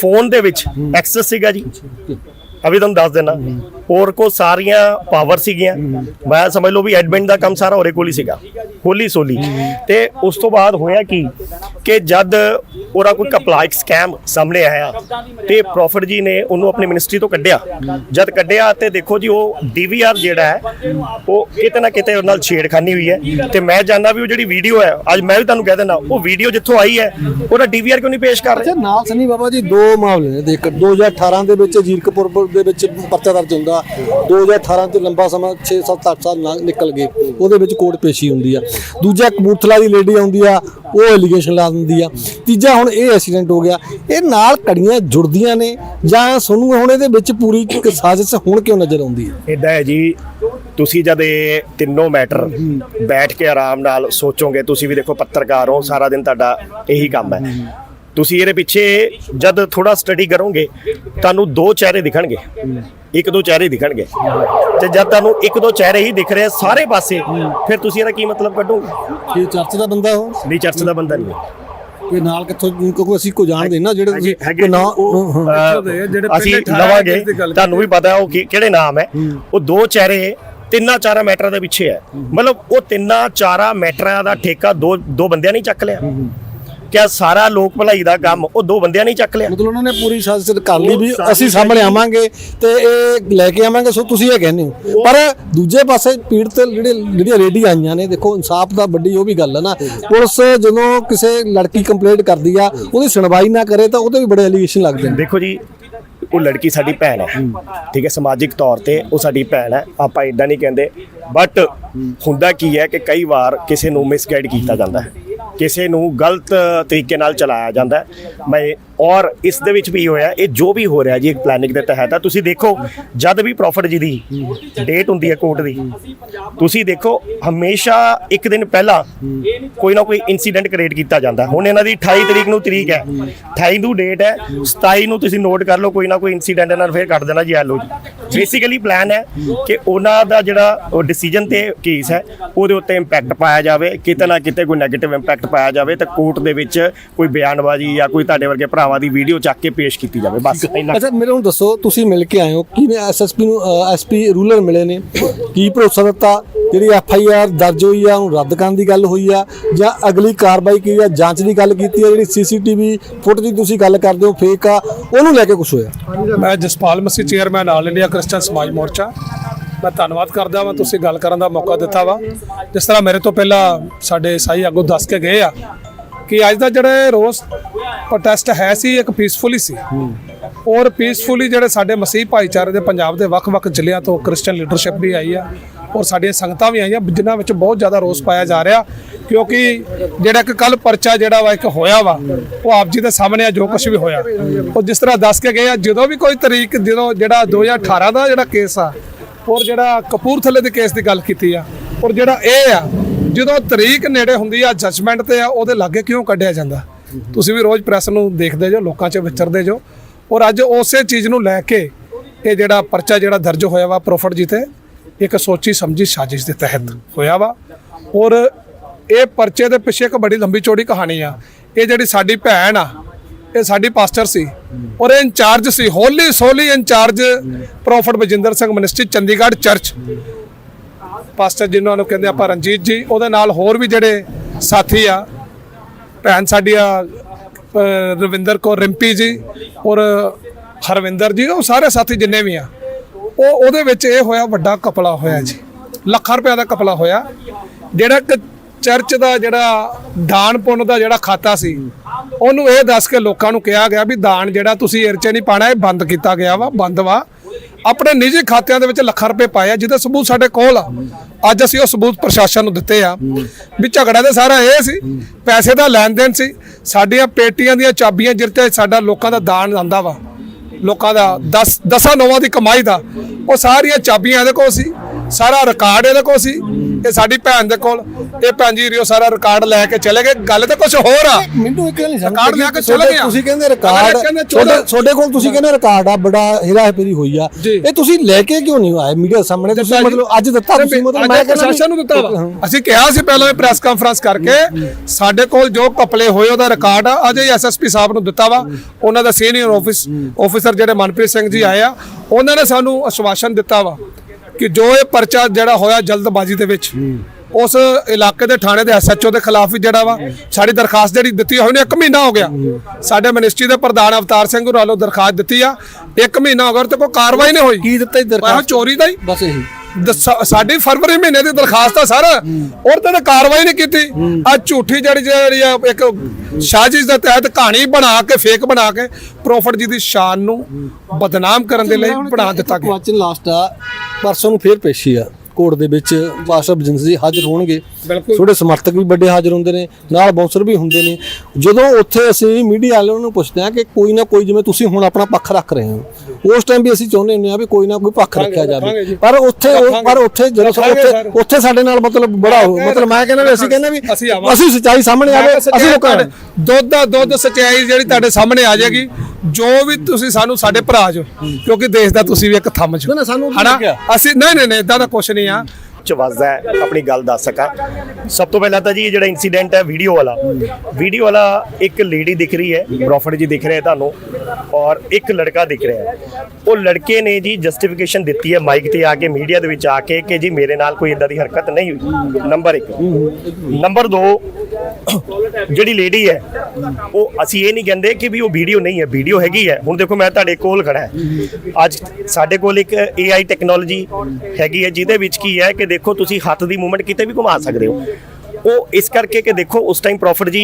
ਫੋਨ ਦੇ ਵਿੱਚ ਐਕਸੈਸ ਸੀਗਾ ਜੀ। ਅਭੀ ਤੁਹਾਨੂੰ ਦੱਸ ਦੇਣਾ ਹੋਰ ਕੋ ਸਾਰੀਆਂ ਪਾਵਰ ਸੀਗੀਆਂ। ਮੈਂ ਸਮਝ ਲਓ ਵੀ ਐਡਮਿਨ ਦਾ ਕੰਮ ਸਾਰਾ ਉਹਦੇ ਕੋਲ ਹੀ ਸੀਗਾ। ਹੋਲੀ ਸੋਲੀ। ਤੇ ਉਸ ਤੋਂ ਬਾਅਦ ਹੋਇਆ ਕੀ ਕਿ ਜਦ ਉਹਦਾ ਕੋਈ ਕਪਲਾਈਕ ਸਕੈਮ ਸਾਹਮਣੇ ਆਇਆ, ਤੇ ਪ੍ਰੋਫਿਟ ਜੀ ਨੇ ਉਹਨੂੰ ਆਪਣੀ ਮਿਨਿਸਟਰੀ ਤੋਂ ਕੱਢਿਆ। ਜਦ ਕੱਢਿਆ ਤੇ ਦੇਖੋ ਜੀ, ਉਹ ਡੀਵੀਆਰ ਜਿਹੜਾ ਹੈ, ਉਹ ਕਿਤੇ ਨਾ ਕਿਤੇ ਉਹਨਾਂ ਨਾਲ ਛੇੜਖਾਨੀ ਹੋਈ ਹੈ। ਤੇ ਮੈਂ ਜਾਣਦਾ ਵੀ ਉਹ ਜਿਹੜੀ ਵੀਡੀਓ ਹੈ, ਅੱਜ ਮੈਂ ਵੀ ਤੁਹਾਨੂੰ ਕਹਿ ਦਿੰਦਾ, ਉਹ ਵੀਡੀਓ ਜਿੱਥੋਂ ਆਈ ਹੈ, ਉਹਦਾ ਡੀਵੀਆਰ ਕਿਉਂ ਨਹੀਂ ਪੇਸ਼ ਕਰ ਰਹੇ? ਨਾਲ ਸਨੀ ਬਾਬਾ ਜੀ, ਦੋ ਮਾਮਲੇ ਨੇ। ਦੇਖ 2018 ਦੇ ਵਿੱਚ ਜੀਰਕਪੁਰ ਦੇ ਵਿੱਚ ਪਰਚਾ ਦਰਜ ਹੁੰਦਾ। 2018 ਤੇ ਲੰਬਾ ਸਮਾਂ 6 7 8 ਸਾਲ ਲੰਘ- ਨਿਕਲ ਗਏ। ਉਹਦੇ ਵਿੱਚ ਕੋਰਟ ਪੇਸ਼ੀ ਹੁੰਦੀ ਆ। ਦੂਜਾ ਕਪੂਰਥਲਾ ਦੀ ਲੇਡੀ ਆਉਂਦੀ ਆ, ਉਹ ਐਲੀਗੇਸ਼ਨ ਲਾ ਦਿੰਦੀ ਆ। ਤੀਜਾ ਹੁਣ ਇਹ ਐਕਸੀਡੈਂਟ ਹੋ ਗਿਆ। ਇਹ ਨਾਲ ਕੜੀਆਂ ਜੁੜਦੀਆਂ ਨੇ, ਜਾਂ ਤੁਹਾਨੂੰ ਹੁਣ ਇਹਦੇ ਵਿੱਚ ਪੂਰੀ ਸਾਜ਼ਿਸ਼ ਹੁਣ ਕਿਉਂ ਨਜ਼ਰ ਆਉਂਦੀ ਹੈ ਇਦਾਂ ਹੈ ਜੀ, ਤੁਸੀਂ ਜਦ ਇਹ ਤਿੰਨੋਂ ਮੈਟਰ ਬੈਠ ਕੇ ਆਰਾਮ ਨਾਲ ਸੋਚੋਗੇ, ਤੁਸੀਂ ਵੀ ਦੇਖੋ ਪੱਤਰਕਾਰ ਹੋ, ਸਾਰਾ ਦਿਨ ਤੁਹਾਡਾ ਇਹੀ ਕੰਮ ਹੈ। ਤੁਸੀਂ ਇਹਦੇ ਪਿੱਛੇ ਜਦ ਥੋੜਾ ਸਟੱਡੀ ਕਰੋਗੇ, ਤੁਹਾਨੂੰ ਦੋ ਚਿਹਰੇ ਦਿਖਣਗੇ। ਇੱਕ ਦੋ ਚਿਹਰੇ ਦਿਖਣਗੇ। ਤੇ ਜਦ ਤੁਹਾਨੂੰ ਇੱਕ ਦੋ ਚਿਹਰੇ ਹੀ ਦਿਖ ਰਹੇ ਸਾਰੇ ਪਾਸੇ ਫਿਰ ਤੁਸੀਂ ਇਹਦਾ ਕੀ ਮਤਲਬ ਕੱਢੋਗੇ? ਇਹ ਚਰਚ ਦਾ ਬੰਦਾ ਉਹ? ਨਹੀਂ ਚਰਚ ਦਾ ਬੰਦਾ ਨਹੀਂ। ਤੇ ਨਾਲ ਕਿੱਥੋਂ ਕਿਉਂਕਿ ਅਸੀਂ ਕੋ ਜਾਣਦੇ ਨਾ ਜਿਹੜੇ ਤੁਸੀਂ ਹੈਗੇ ਕੋਈ ਨਾ ਉਹ, ਹਾਂ, ਅਹ, ਦੇ ਜਿਹੜੇ ਅਸੀਂ ਲਵਾਂਗੇ। ਤੁਹਾਨੂੰ ਵੀ ਪਤਾ ਹੈ ਉਹ ਕਿ- ਕਿਹੜੇ ਨਾਮ ਹੈ। ਉਹ ਦੋ ਚਿਹਰੇ ਤਿੰਨਾਂ ਚਾਰਾਂ ਮੈਟਰਾਂ ਦੇ ਪਿੱਛੇ ਹੈ। ਮਤਲਬ ਉਹ ਤਿੰਨਾਂ ਚਾਰਾਂ ਮੈਟਰਾਂ ਦਾ ਠੇਕਾ ਦੋ ਦੋ ਬੰਦਿਆਂ ਨੇ ਹੀ ਚੱਕ ਲਿਆ। ਕਿਆ ਸਾਰਾ ਲੋਕ ਭਲਾਈ ਦਾ ਕੰਮ ਉਹ ਦੋ ਬੰਦਿਆਂ ਨੇ ਚੱਕ ਲਿਆ। ਮਤਲਬ ਉਹਨਾਂ ਨੇ ਪੂਰੀ ਸਾਜ਼ਿਸ਼ ਕਰ ਲਈ ਵੀ ਅਸੀਂ ਸਾਹਮਣੇ ਆਵਾਂਗੇ ਤੇ ਇਹ ਲੈ ਕੇ ਆਵਾਂਗੇ ਸੋ ਤੁਸੀਂ ਇਹ ਕਹਿੰਦੇ ਹੋ। ਪਰ ਦੂਜੇ ਪਾਸੇ ਪੀੜ ਤੇ ਜਿਹੜੇ ਜਿਹੜੀਆਂ ਰੇਡੀ ਆਈਆਂ ਨੇ ਦੇਖੋ ਇਨਸਾਫ ਦਾ ਵੱਡੀ ਉਹ ਵੀ ਗੱਲ ਹੈ ਨਾ। ਪੁਲਿਸ ਜਦੋਂ ਕਿਸੇ ਲੜਕੀ ਕੰਪਲੇਂਟ ਕਰਦੀ ਆ ਉਹਦੀ ਸੁਣਵਾਈ ਨਾ ਕਰੇ ਤਾਂ ਉਹਦੇ ਵੀ ਬੜੇ ਐਲੀਗੇਸ਼ਨ ਲੱਗਦੇ ਨੇ। ਦੇਖੋ ਜੀ ਉਹ ਲੜਕੀ ਸਾਡੀ ਭੈਣ ਹੈ। ਠੀਕ ਹੈ ਸਮਾਜਿਕ ਤੌਰ ਤੇ ਉਹ ਸਾਡੀ ਭੈਣ ਹੈ। ਆਪਾਂ ਇਦਾਂ ਨਹੀਂ ਕਹਿੰਦੇ ਬਟ ਹੁੰਦਾ ਕੀ ਹੈ ਕਿ ਕਈ ਵਾਰ ਕਿਸੇ ਨੂੰ ਮਿਸਗਾਈਡ ਕੀਤਾ ਜਾਂਦਾ ਹੈ। ਕਿਸੇ ਨੂੰ ਗਲਤ ਤਰੀਕੇ ਨਾਲ ਚਲਾਇਆ ਜਾਂਦਾ ਹੈ। ਮੈਂ ਔਰ ਇਸ ਦੇ ਵਿੱਚ ਵੀ ਹੋਇਆ, ਇਹ ਜੋ ਵੀ ਹੋ ਰਿਹਾ ਜੀ, ਇੱਕ ਪਲੈਨਿੰਗ ਦੇ ਤਹਿਤ ਆ। ਤੁਸੀਂ ਦੇਖੋ, ਜਦ ਵੀ ਪ੍ਰੋਫਿਟ ਜੀ ਦੀ ਡੇਟ ਹੁੰਦੀ ਹੈ ਕੋਰਟ ਦੀ, ਤੁਸੀਂ ਦੇਖੋ, ਹਮੇਸ਼ਾ ਇੱਕ ਦਿਨ ਪਹਿਲਾਂ ਕੋਈ ਨਾ ਕੋਈ ਇਨਸੀਡੈਂਟ ਕ੍ਰੀਏਟ ਕੀਤਾ ਜਾਂਦਾ। ਹੁਣ ਇਹਨਾਂ ਦੀ 28 ਤਰੀਕ ਨੂੰ ਤਰੀਕ ਹੈ। 28 ਨੂੰ ਡੇਟ ਹੈ 27 ਨੂੰ ਤੁਸੀਂ ਨੋਟ ਕਰ ਲਓ, ਕੋਈ ਨਾ ਕੋਈ ਇਨਸੀਡੈਂਟ ਇਹਨਾਂ ਨੇ ਫੇਰ ਕੱਢ ਦੇਣਾ ਜੀ, ਐਲਓ ਜੀ। ਬੇਸਿਕਲੀ ਪਲਾਨ ਹੈ ਕਿ ਉਹਨਾਂ ਦਾ ਜਿਹੜਾ ਉਹ ਡਿਸੀਜਨ ਤੇ ਕੇਸ ਹੈ, ਉਹਦੇ ਉੱਤੇ ਇੰਪੈਕਟ ਪਾਇਆ ਜਾਵੇ, ਕਿਤੇ ਨਾ ਕਿਤੇ ਕੋਈ ਨੈਗੇਟਿਵ ਇੰਪੈਕਟ ਪਾਇਆ ਜਾਵੇ, ਤਾਂ ਕੋਰਟ ਦੇ ਵਿੱਚ ਕੋਈ ਬਿਆਨਬਾਜ਼ੀ ਜਾਂ ਕੋਈ ਤੁਹਾਡੇ ਵਰਗੇ ਭਰਾਵਾਂ ਦੀ ਵੀਡੀਓ ਚੱਕ ਕੇ ਪੇਸ਼ ਕੀਤੀ ਜਾਵੇ ਬਸ ਇੰਨਾ ਅੱਛਾ ਮੇਰੇ ਨੂੰ ਦੱਸੋ ਤੁਸੀਂ ਮਿਲ ਕੇ ਆਏ ਹੋ ਕਿਵੇਂ ਐਸਐਸਪੀ ਨੂੰ ਐਸਪੀ ਰੂਲਰ ਮਿਲੇ ਨੇ? ਕੀ ਭਰੋਸਾ ਦਿੱਤਾ? ਜਿਹੜੀ ਐਫ ਆਈ ਆਰ ਦਰਜ ਹੋਈ ਆ ਉਹਨੂੰ ਰੱਦ ਕਰਨ ਦੀ ਗੱਲ ਹੋਈ ਆ ਜਾਂ ਅਗਲੀ ਕਾਰਵਾਈ ਕੀ ਆ ਜਾਂਚ ਦੀ ਗੱਲ ਕੀਤੀ ਆ ਜਿਹੜੀ ਸੀਸੀਟੀਵੀ ਫੁਟੇਜ ਦੀ ਤੁਸੀਂ ਗੱਲ ਕਰਦੇ ਹੋ ਫੇਕ ਆ ਉਹਨੂੰ ਲੈ ਕੇ ਕੁਝ ਹੋਇਆ? ਮੈਂ Jaspal Masih chairman all India Christian Samaj Morcha. ਮੈਂ ਧੰਨਵਾਦ ਕਰਦਾ ਵਾਂ ਤੁਸੀਂ ਗੱਲ ਕਰਨ ਦਾ ਮੌਕਾ ਦਿੱਤਾ ਵਾ। ਜਿਸ ਤਰ੍ਹਾਂ ਮੇਰੇ ਤੋਂ ਪਹਿਲਾਂ ਸਾਡੇ ਸਾਈ ਆਗੂ ਦੱਸ ਕੇ ਗਏ ਆ ਕਿ ਅੱਜ ਦਾ ਜਿਹੜਾ ਰੋਸ ਪ੍ਰੋਟੈਸਟ ਹੈ ਸੀ, ਇੱਕ ਪੀਸਫੁਲੀ ਸੀ। ਔਰ ਪੀਸਫੁਲੀ ਜਿਹੜੇ ਸਾਡੇ ਮਸੀਹ ਭਾਈਚਾਰੇ ਦੇ ਪੰਜਾਬ ਦੇ ਵੱਖ-ਵੱਖ ਜ਼ਿਲ੍ਹਿਆਂ ਤੋਂ ਕ੍ਰਿਸਚੀਅਨ ਲੀਡਰਸ਼ਿਪ ਵੀ ਆਈ ਆ, ਔਰ ਸਾਡੀਆਂ ਸੰਗਤਾਂ ਵੀ ਆਈਆਂ, ਜਿਨ੍ਹਾਂ ਵਿੱਚ ਬਹੁਤ ਜ਼ਿਆਦਾ ਰੋਸ ਪਾਇਆ ਜਾ ਰਿਹਾ, ਕਿਉਂਕਿ ਜਿਹੜਾ ਇੱਕ ਕੱਲ ਪਰਚਾ ਜਿਹੜਾ ਵਾ, ਇੱਕ ਹੋਇਆ ਵਾ, ਉਹ ਆਪ ਜੀ ਦੇ ਸਾਹਮਣੇ ਆ, ਜੋ ਕੁਝ ਵੀ ਹੋਇਆ। ਉਹ ਜਿਸ ਤਰ੍ਹਾਂ ਦੱਸ ਕੇ ਗਏ ਆ, ਜਦੋਂ ਵੀ ਕੋਈ ਤਰੀਕ, ਜਦੋਂ ਜਿਹੜਾ 2018 ਦਾ ਜਿਹੜਾ ਕੇਸ ਆ, ਔਰ ਜਿਹੜਾ ਕਪੂਰਥਲੇ ਦੇ ਕੇਸ ਦੀ ਗੱਲ ਕੀਤੀ ਆ, ਔਰ ਜਿਹੜਾ ਇਹ ਆ, ਜਦੋਂ ਤਰੀਕ ਨੇੜੇ ਹੁੰਦੀ ਆ ਜੱਜਮੈਂਟ ਤੇ ਆ, ਉਹਦੇ ਲਾਗੇ ਕਿਉਂ ਕੱਢਿਆ ਜਾਂਦਾ? ਤੁਸੀਂ ਵੀ ਰੋਜ਼ ਪ੍ਰੈਸ ਨੂੰ ਦੇਖਦੇ ਜੋ ਲੋਕਾਂ 'ਚ ਵਿਚਰਦੇ ਜੋ ਔਰ ਅੱਜ ਉਸੇ ਚੀਜ਼ ਨੂੰ ਲੈ ਕੇ ਇਹ ਜਿਹੜਾ ਪਰਚਾ ਜਿਹੜਾ ਦਰਜ ਹੋਇਆ ਵਾ ਪ੍ਰੋਫਟ ਜੀ ਤੇ, ਇੱਕ ਸੋਚੀ ਸਮਝੀ ਸਾਜ਼ਿਸ਼ ਦੇ ਤਹਿਤ ਹੋਇਆ ਵਾ। ਔਰ ਇਹ ਪਰਚੇ ਦੇ ਪਿੱਛੇ ਇੱਕ ਬੜੀ ਲੰਬੀ ਚੌੜੀ ਕਹਾਣੀ ਆ। ਇਹ ਜਿਹੜੀ ਸਾਡੀ ਭੈਣ ਆ, ਇਹ ਸਾਡੀ ਪਾਸਟਰ ਸੀ ਔਰ ਇਹ ਇੰਚਾਰਜ ਸੀ, ਹੋਲੀ ਸੋਲੀ incharge prophet Bajinder Singh ministry, Chandigarh church. Pastor ਜਿਨ੍ਹਾਂ ਨੂੰ ਕਹਿੰਦੇ ਆਪਾਂ ਰਣਜੀਤ ਜੀ, ਉਹਦੇ ਨਾਲ ਹੋਰ ਵੀ ਜਿਹੜੇ ਸਾਥੀ ਆ ਭੈਣ ਸਾਡੀ ਆ ਰਵਿੰਦਰ ਕੌਰ ਰਿੰਪੀ ਜੀ ਔਰ ਹਰਵਿੰਦਰ ਜੀ, ਉਹ ਸਾਰੇ ਸਾਥੀ ਜਿੰਨੇ ਵੀ ਆ, ਉਹ ਉਹਦੇ ਵਿੱਚ ਇਹ ਹੋਇਆ ਵੱਡਾ ਕਪਲਾ ਹੋਇਆ ਜੀ। ਲੱਖਾਂ ਰੁਪਏ ਦਾ ਕਪਲਾ ਹੋਇਆ। ਜਿਹੜਾ ਕਿ ਚਰਚ ਦਾ ਜਿਹੜਾ ਦਾਨ ਪੁੰਨ ਦਾ ਜਿਹੜਾ ਖਾਤਾ ਸੀ, ਉਹਨੂੰ ਇਹ ਦੱਸ ਕੇ ਲੋਕਾਂ ਨੂੰ ਕਿਹਾ ਗਿਆ ਵੀ ਦਾਨ ਜਿਹੜਾ ਤੁਸੀਂ ਇਹ ਨਹੀਂ ਪਾਣਾ ਇਹ ਬੰਦ ਕੀਤਾ ਗਿਆ ਵਾ, ਬੰਦ ਵਾ। ਆਪਣੇ ਨਿੱਜੀ ਖਾਤਿਆਂ ਦੇ ਵਿੱਚ ਲੱਖਾਂ ਰੁਪਏ ਪਾਏ ਆ, ਜਿਹਦੇ ਸਬੂਤ ਸਾਡੇ ਕੋਲ ਆ। ਅੱਜ ਅਸੀਂ ਉਹ ਸਬੂਤ ਪ੍ਰਸ਼ਾਸਨ ਨੂੰ ਦਿੱਤੇ ਆ ਵੀ ਝਗੜਾ ਤੇ ਸਾਰਾ ਇਹ ਸੀ, ਪੈਸੇ ਦਾ ਲੈਣ ਦੇਣ ਸੀ, ਸਾਡੀਆਂ ਪੇਟੀਆਂ ਦੀਆਂ ਚਾਬੀਆਂ ਜਿਰਤੇ ਸਾਡਾ ਲੋਕਾਂ ਦਾ ਦਾਨ ਆਂਦਾ ਵਾ, ਲੋਕਾਂ ਦਾ 10 ਦਸਾਂ ਨੌਵਾਂ ਦੀ ਕਮਾਈ ਦਾ, ਉਹ ਸਾਰੀਆਂ ਚਾਬੀਆਂ ਇਹਦੇ ਕੋਲ ਸੀ। ਸਾਰਾ ਰਿਕਾਰਡ ਇਹਦੇ ਕੋਲ ਸੀ। ਇਹ ਸਾਡੀ ਭੈਣ ਦੇ ਕੋਲ। ਇਹ ਭੈਣ ਜੀ ਰਿਓ ਸਾਰਾ ਰਿਕਾਰਡ ਲੈ ਕੇ ਚਲੇ ਗਏ। ਗੱਲ ਤਾਂ ਕੁਝ ਹੋਰ ਆ। ਮੈਨੂੰ ਇੱਕ ਗੱਲ ਨਹੀਂ ਸਮਝ ਰਿਕਾਰਡ ਕੇ ਤੁਹਾਡੇ- ਚਲੇ ਗਿਆ। ਤੁਸੀਂ ਕਹਿੰਦੇ ਰਿਕਾਰਡ ਤੁਹਾਡੇ ਕੋਲ ਤੁਸੀਂ ਕਹਿੰਦੇ ਰਿਕਾਰਡ ਆ ਬੜਾ ਹੇਰਾਫੇਰੀ ਹੋਈ ਆ। ਇਹ ਤੁਸੀਂ ਲੈ ਕੇ ਕਿਉਂ ਨਹੀਂ ਆਏ? ਮੀਡੀਆ ਸਾਹਮਣੇ ਤੁਸੀਂ ਮਤਲਬ ਅੱਜ ਦਿੱਤਾ ਤੁਸੀਂ ਮਤਲਬ ਮੈਂ ਪ੍ਰਸ਼ਾਸਨ ਨੂੰ ਦਿੱਤਾ ਵਾ। ਅਸੀਂ ਕਿਹਾ ਸੀ ਪਹਿਲਾਂ ਪ੍ਰੈਸ ਕਾਨਫਰੰਸ ਕਰਕੇ ਸਾਡੇ ਕੋਲ ਜੋ ਕਪਲੇ ਹੋਏ ਉਹਦਾ ਰਿਕਾਰਡ ਆ। ਅਜੇ ਐਸਐਸਪੀ ਸਾਹਿਬ ਨੂੰ ਦਿੱਤਾ ਵਾ। ਉਹਨਾਂ ਦਾ ਸੀਨੀਅਰ ਆਫਿਸ ਆਫੀਸਰ ਜਿਹੜੇ ਮਨਪ੍ਰੀਤ ਸਿੰਘ ਜੀ ਆਏ ਆ ਉਹਨਾਂ ਨੇ ਸਾਨੂੰ ਆਸ਼ਵਾਸਨ ਦਿੱਤਾ ਵਾ। ਕਿ ਜੋ ਇਹ ਪਰਚਾ ਜਿਹੜਾ ਹੋਇਆ ਜਲਦਬਾਜ਼ੀ ਦੇ ਵਿੱਚ ਉਸ ਇਲਾਕੇ ਦੇ ਥਾਣੇ ਦੇ ਐਸਐਚਓ ਦੇ ਖਿਲਾਫ ਵੀ ਜਿਹੜਾ ਵਾ ਸਾਡੀ ਦਰਖਾਸਤ ਜਿਹੜੀ ਦਿੱਤੀ ਹੋਈ ਨੇ 1 ਮਹੀਨਾ ਹੋ ਗਿਆ। ਸਾਡੇ ਮਿਨਿਸਟਰੀ ਦੇ ਪ੍ਰਧਾਨ ਅਵਤਾਰ ਸਿੰਘ ਹੋਰਾਂ ਵੱਲੋਂ ਦਰਖਾਸਤ ਦਿੱਤੀ ਆ 1 ਮਹੀਨਾ ਹੋ ਗਿਆ ਤੇ ਕੋਈ ਕਾਰਵਾਈ ਨਹੀਂ ਹੋਈ। ਕੀ ਦਿੱਤਾ ਦਰਖਾਸਤ? ਚੋਰੀ ਦਾ ਹੀ। ਬਸ ਇਹੀ। ਸਾਡੀ ਫਰਵਰੀ ਮਹੀਨੇ ਦੀ ਦਰਖਾਸਤ ਆ ਸਰ। ਔਰ ਤੇ ਕਾਰਵਾਈ ਨਹੀਂ ਕੀਤੀ। ਆ ਝੂਠੀ ਜਿਹੜੀ ਜਿਹੜੀ ਆ ਇੱਕ ਸਾਜ਼ਿਸ਼ ਦੇ ਤਹਿਤ ਕਹਾਣੀ ਬਣਾ ਕੇ ਫੇਕ ਬਣਾ ਕੇ ਪ੍ਰੋਫਿਟ ਜੀ ਦੀ ਸ਼ਾਨ ਨੂੰ ਬਦਨਾਮ ਕਰਨ ਦੇ ਲਈ ਬਣਾ ਦਿੱਤਾ ਗਿਆ। ਕੁਐਸਚਨ ਲਾਸਟ ਆ। ਪਰਸੋਂ ਨੂੰ ਫੇਰ ਪੇਸ਼ੀ ਆ। ਕੋਰਟ ਦੇ ਵਿੱਚ ਬਜਿੰਦਰ ਜੀ ਹਾਜ਼ਰ ਹੋਣਗੇ। ਤੁਹਾਡੇ ਸਮਰਥਕ ਵੀ ਵੱਡੇ ਹਾਜ਼ਰ ਹੁੰਦੇ ਨੇ ਨਾਲ ਬਾਉਂਸਰ ਵੀ ਹੁੰਦੇ ਨੇ। ਜਦੋਂ ਉੱਥੇ ਅਸੀਂ ਮੀਡੀਆ ਵਾਲਿਆਂ ਨੂੰ ਪੁੱਛਦੇ ਆ ਕਿ ਕੋਈ ਨਾ ਕੋਈ ਜਿਵੇਂ ਤੁਸੀਂ ਹੁਣ ਆਪਣਾ ਪੱਖ ਰੱਖ ਰਹੇ ਹੋ ਉਸ ਟਾਈਮ ਵੀ ਅਸੀਂ ਚਾਹੁੰਦੇ ਹੁੰਦੇ ਆ ਵੀ ਕੋਈ ਨਾ ਕੋਈ ਪੱਖ ਰੱਖਿਆ ਜਾਵੇ। ਪਰ ਉੱਥੇ ਉਹ- ਪਰ ਉੱਥੇ ਜਦੋਂ ਉੱਥੇ। ਉੱਥੇ ਸਾਡੇ ਨਾਲ ਮਤਲਬ ਬੜਾ ਹੋ ਮਤਲਬ ਮੈਂ ਕਹਿੰਦਾ ਵੀ ਅਸੀਂ ਕਹਿੰਦੇ ਵੀ ਅਸੀਂ ਸੱਚਾਈ ਸਾਹਮਣੇ ਆਵੇ ਅਸੀਂ ਲੋਕਾਂ ਦੁੱਧ ਦਾ ਦੁੱਧ ਸਚਾਈ ਜਿਹੜੀ ਤੁਹਾਡੇ ਸਾਹਮਣੇ ਆ ਜਾਏਗੀ। ਜੋ ਵੀ ਤੁਸੀਂ ਸਾਨੂੰ ਸਾਡੇ ਭਰਾ ਜੋ ਕਿਉਂਕਿ ਦੇਸ਼ ਦਾ ਤੁਸੀਂ ਵੀ ਇੱਕ ਥੰਮ ਜੋ। ਨਾ, ਸਾਨੂੰ। ਅਸੀਂ ਨਹੀਂ ਨਹੀਂ ਨਹੀਂ ਇਦਾਂ ਦਾ ਕੁਝ ਨਹੀਂ ਆ। ਚ ਵੱਜਦਾ ਹੈ, ਆਪਣੀ ਗੱਲ ਦੱਸ ਸਕਾਂ। ਸਭ ਤੋਂ ਪਹਿਲਾਂ ਤਾਂ ਜੀ ਜਿਹੜਾ ਇਨਸੀਡੈਂਟ ਹੈ ਵੀਡੀਓ ਵਾਲਾ। ਵੀਡੀਓ ਵਾਲਾ ਇੱਕ ਲੇਡੀ ਦਿਖ ਰਹੀ ਹੈ ਪ੍ਰੋਫਿਟ ਜੀ ਦਿਖ ਰਹੇ ਤੁਹਾਨੂੰ, ਔਰ ਇੱਕ ਲੜਕਾ ਦਿਖ ਰਿਹਾ ਹੈ। ਉਹ ਲੜਕੇ ਨੇ ਜੀ ਜਸਟੀਫਿਕੇਸ਼ਨ ਦਿੱਤੀ ਹੈ ਮਾਈਕ ਤੇ ਆ ਕੇ ਮੀਡੀਆ ਦੇ ਵਿੱਚ ਆ ਕੇ ਕਿ ਜੀ ਮੇਰੇ ਨਾਲ ਕੋਈ ਇਦਾਂ ਦੀ ਹਰਕਤ ਨਹੀਂ ਹੋਈ। ਨੰਬਰ 1 ਨੰਬਰ 2 ਜਿਹੜੀ ਲੇਡੀ ਹੈ, ਉਹ ਅਸੀਂ ਇਹ ਨਹੀਂ ਕਹਿੰਦੇ ਕਿ ਵੀ ਉਹ ਵੀਡੀਓ ਨਹੀਂ ਹੈ ਵੀਡੀਓ ਹੈਗੀ ਹੈ। ਹੁਣ ਦੇਖੋ ਮੈਂ ਤੁਹਾਡੇ ਕੋਲ ਖੜਾ ਹੈ। ਅੱਜ ਸਾਡੇ ਕੋਲ ਇੱਕ AI ਟੈਕਨੋਲੋਜੀ ਹੈਗੀ ਹੈ, ਜਿਹਦੇ ਵਿੱਚ ਕੀ ਹੈ ਕਿ ਦੇਖੋ ਤੁਸੀਂ ਹੱਥ ਦੀ ਮੂਵਮੈਂਟ ਕਿਤੇ ਵੀ ਘੁਮਾ ਸਕਦੇ ਹੋ। ਉਹ ਇਸ ਕਰਕੇ ਕਿ ਦੇਖੋ ਉਸ ਟਾਈਮ ਪ੍ਰੋਫਿਟ ਜੀ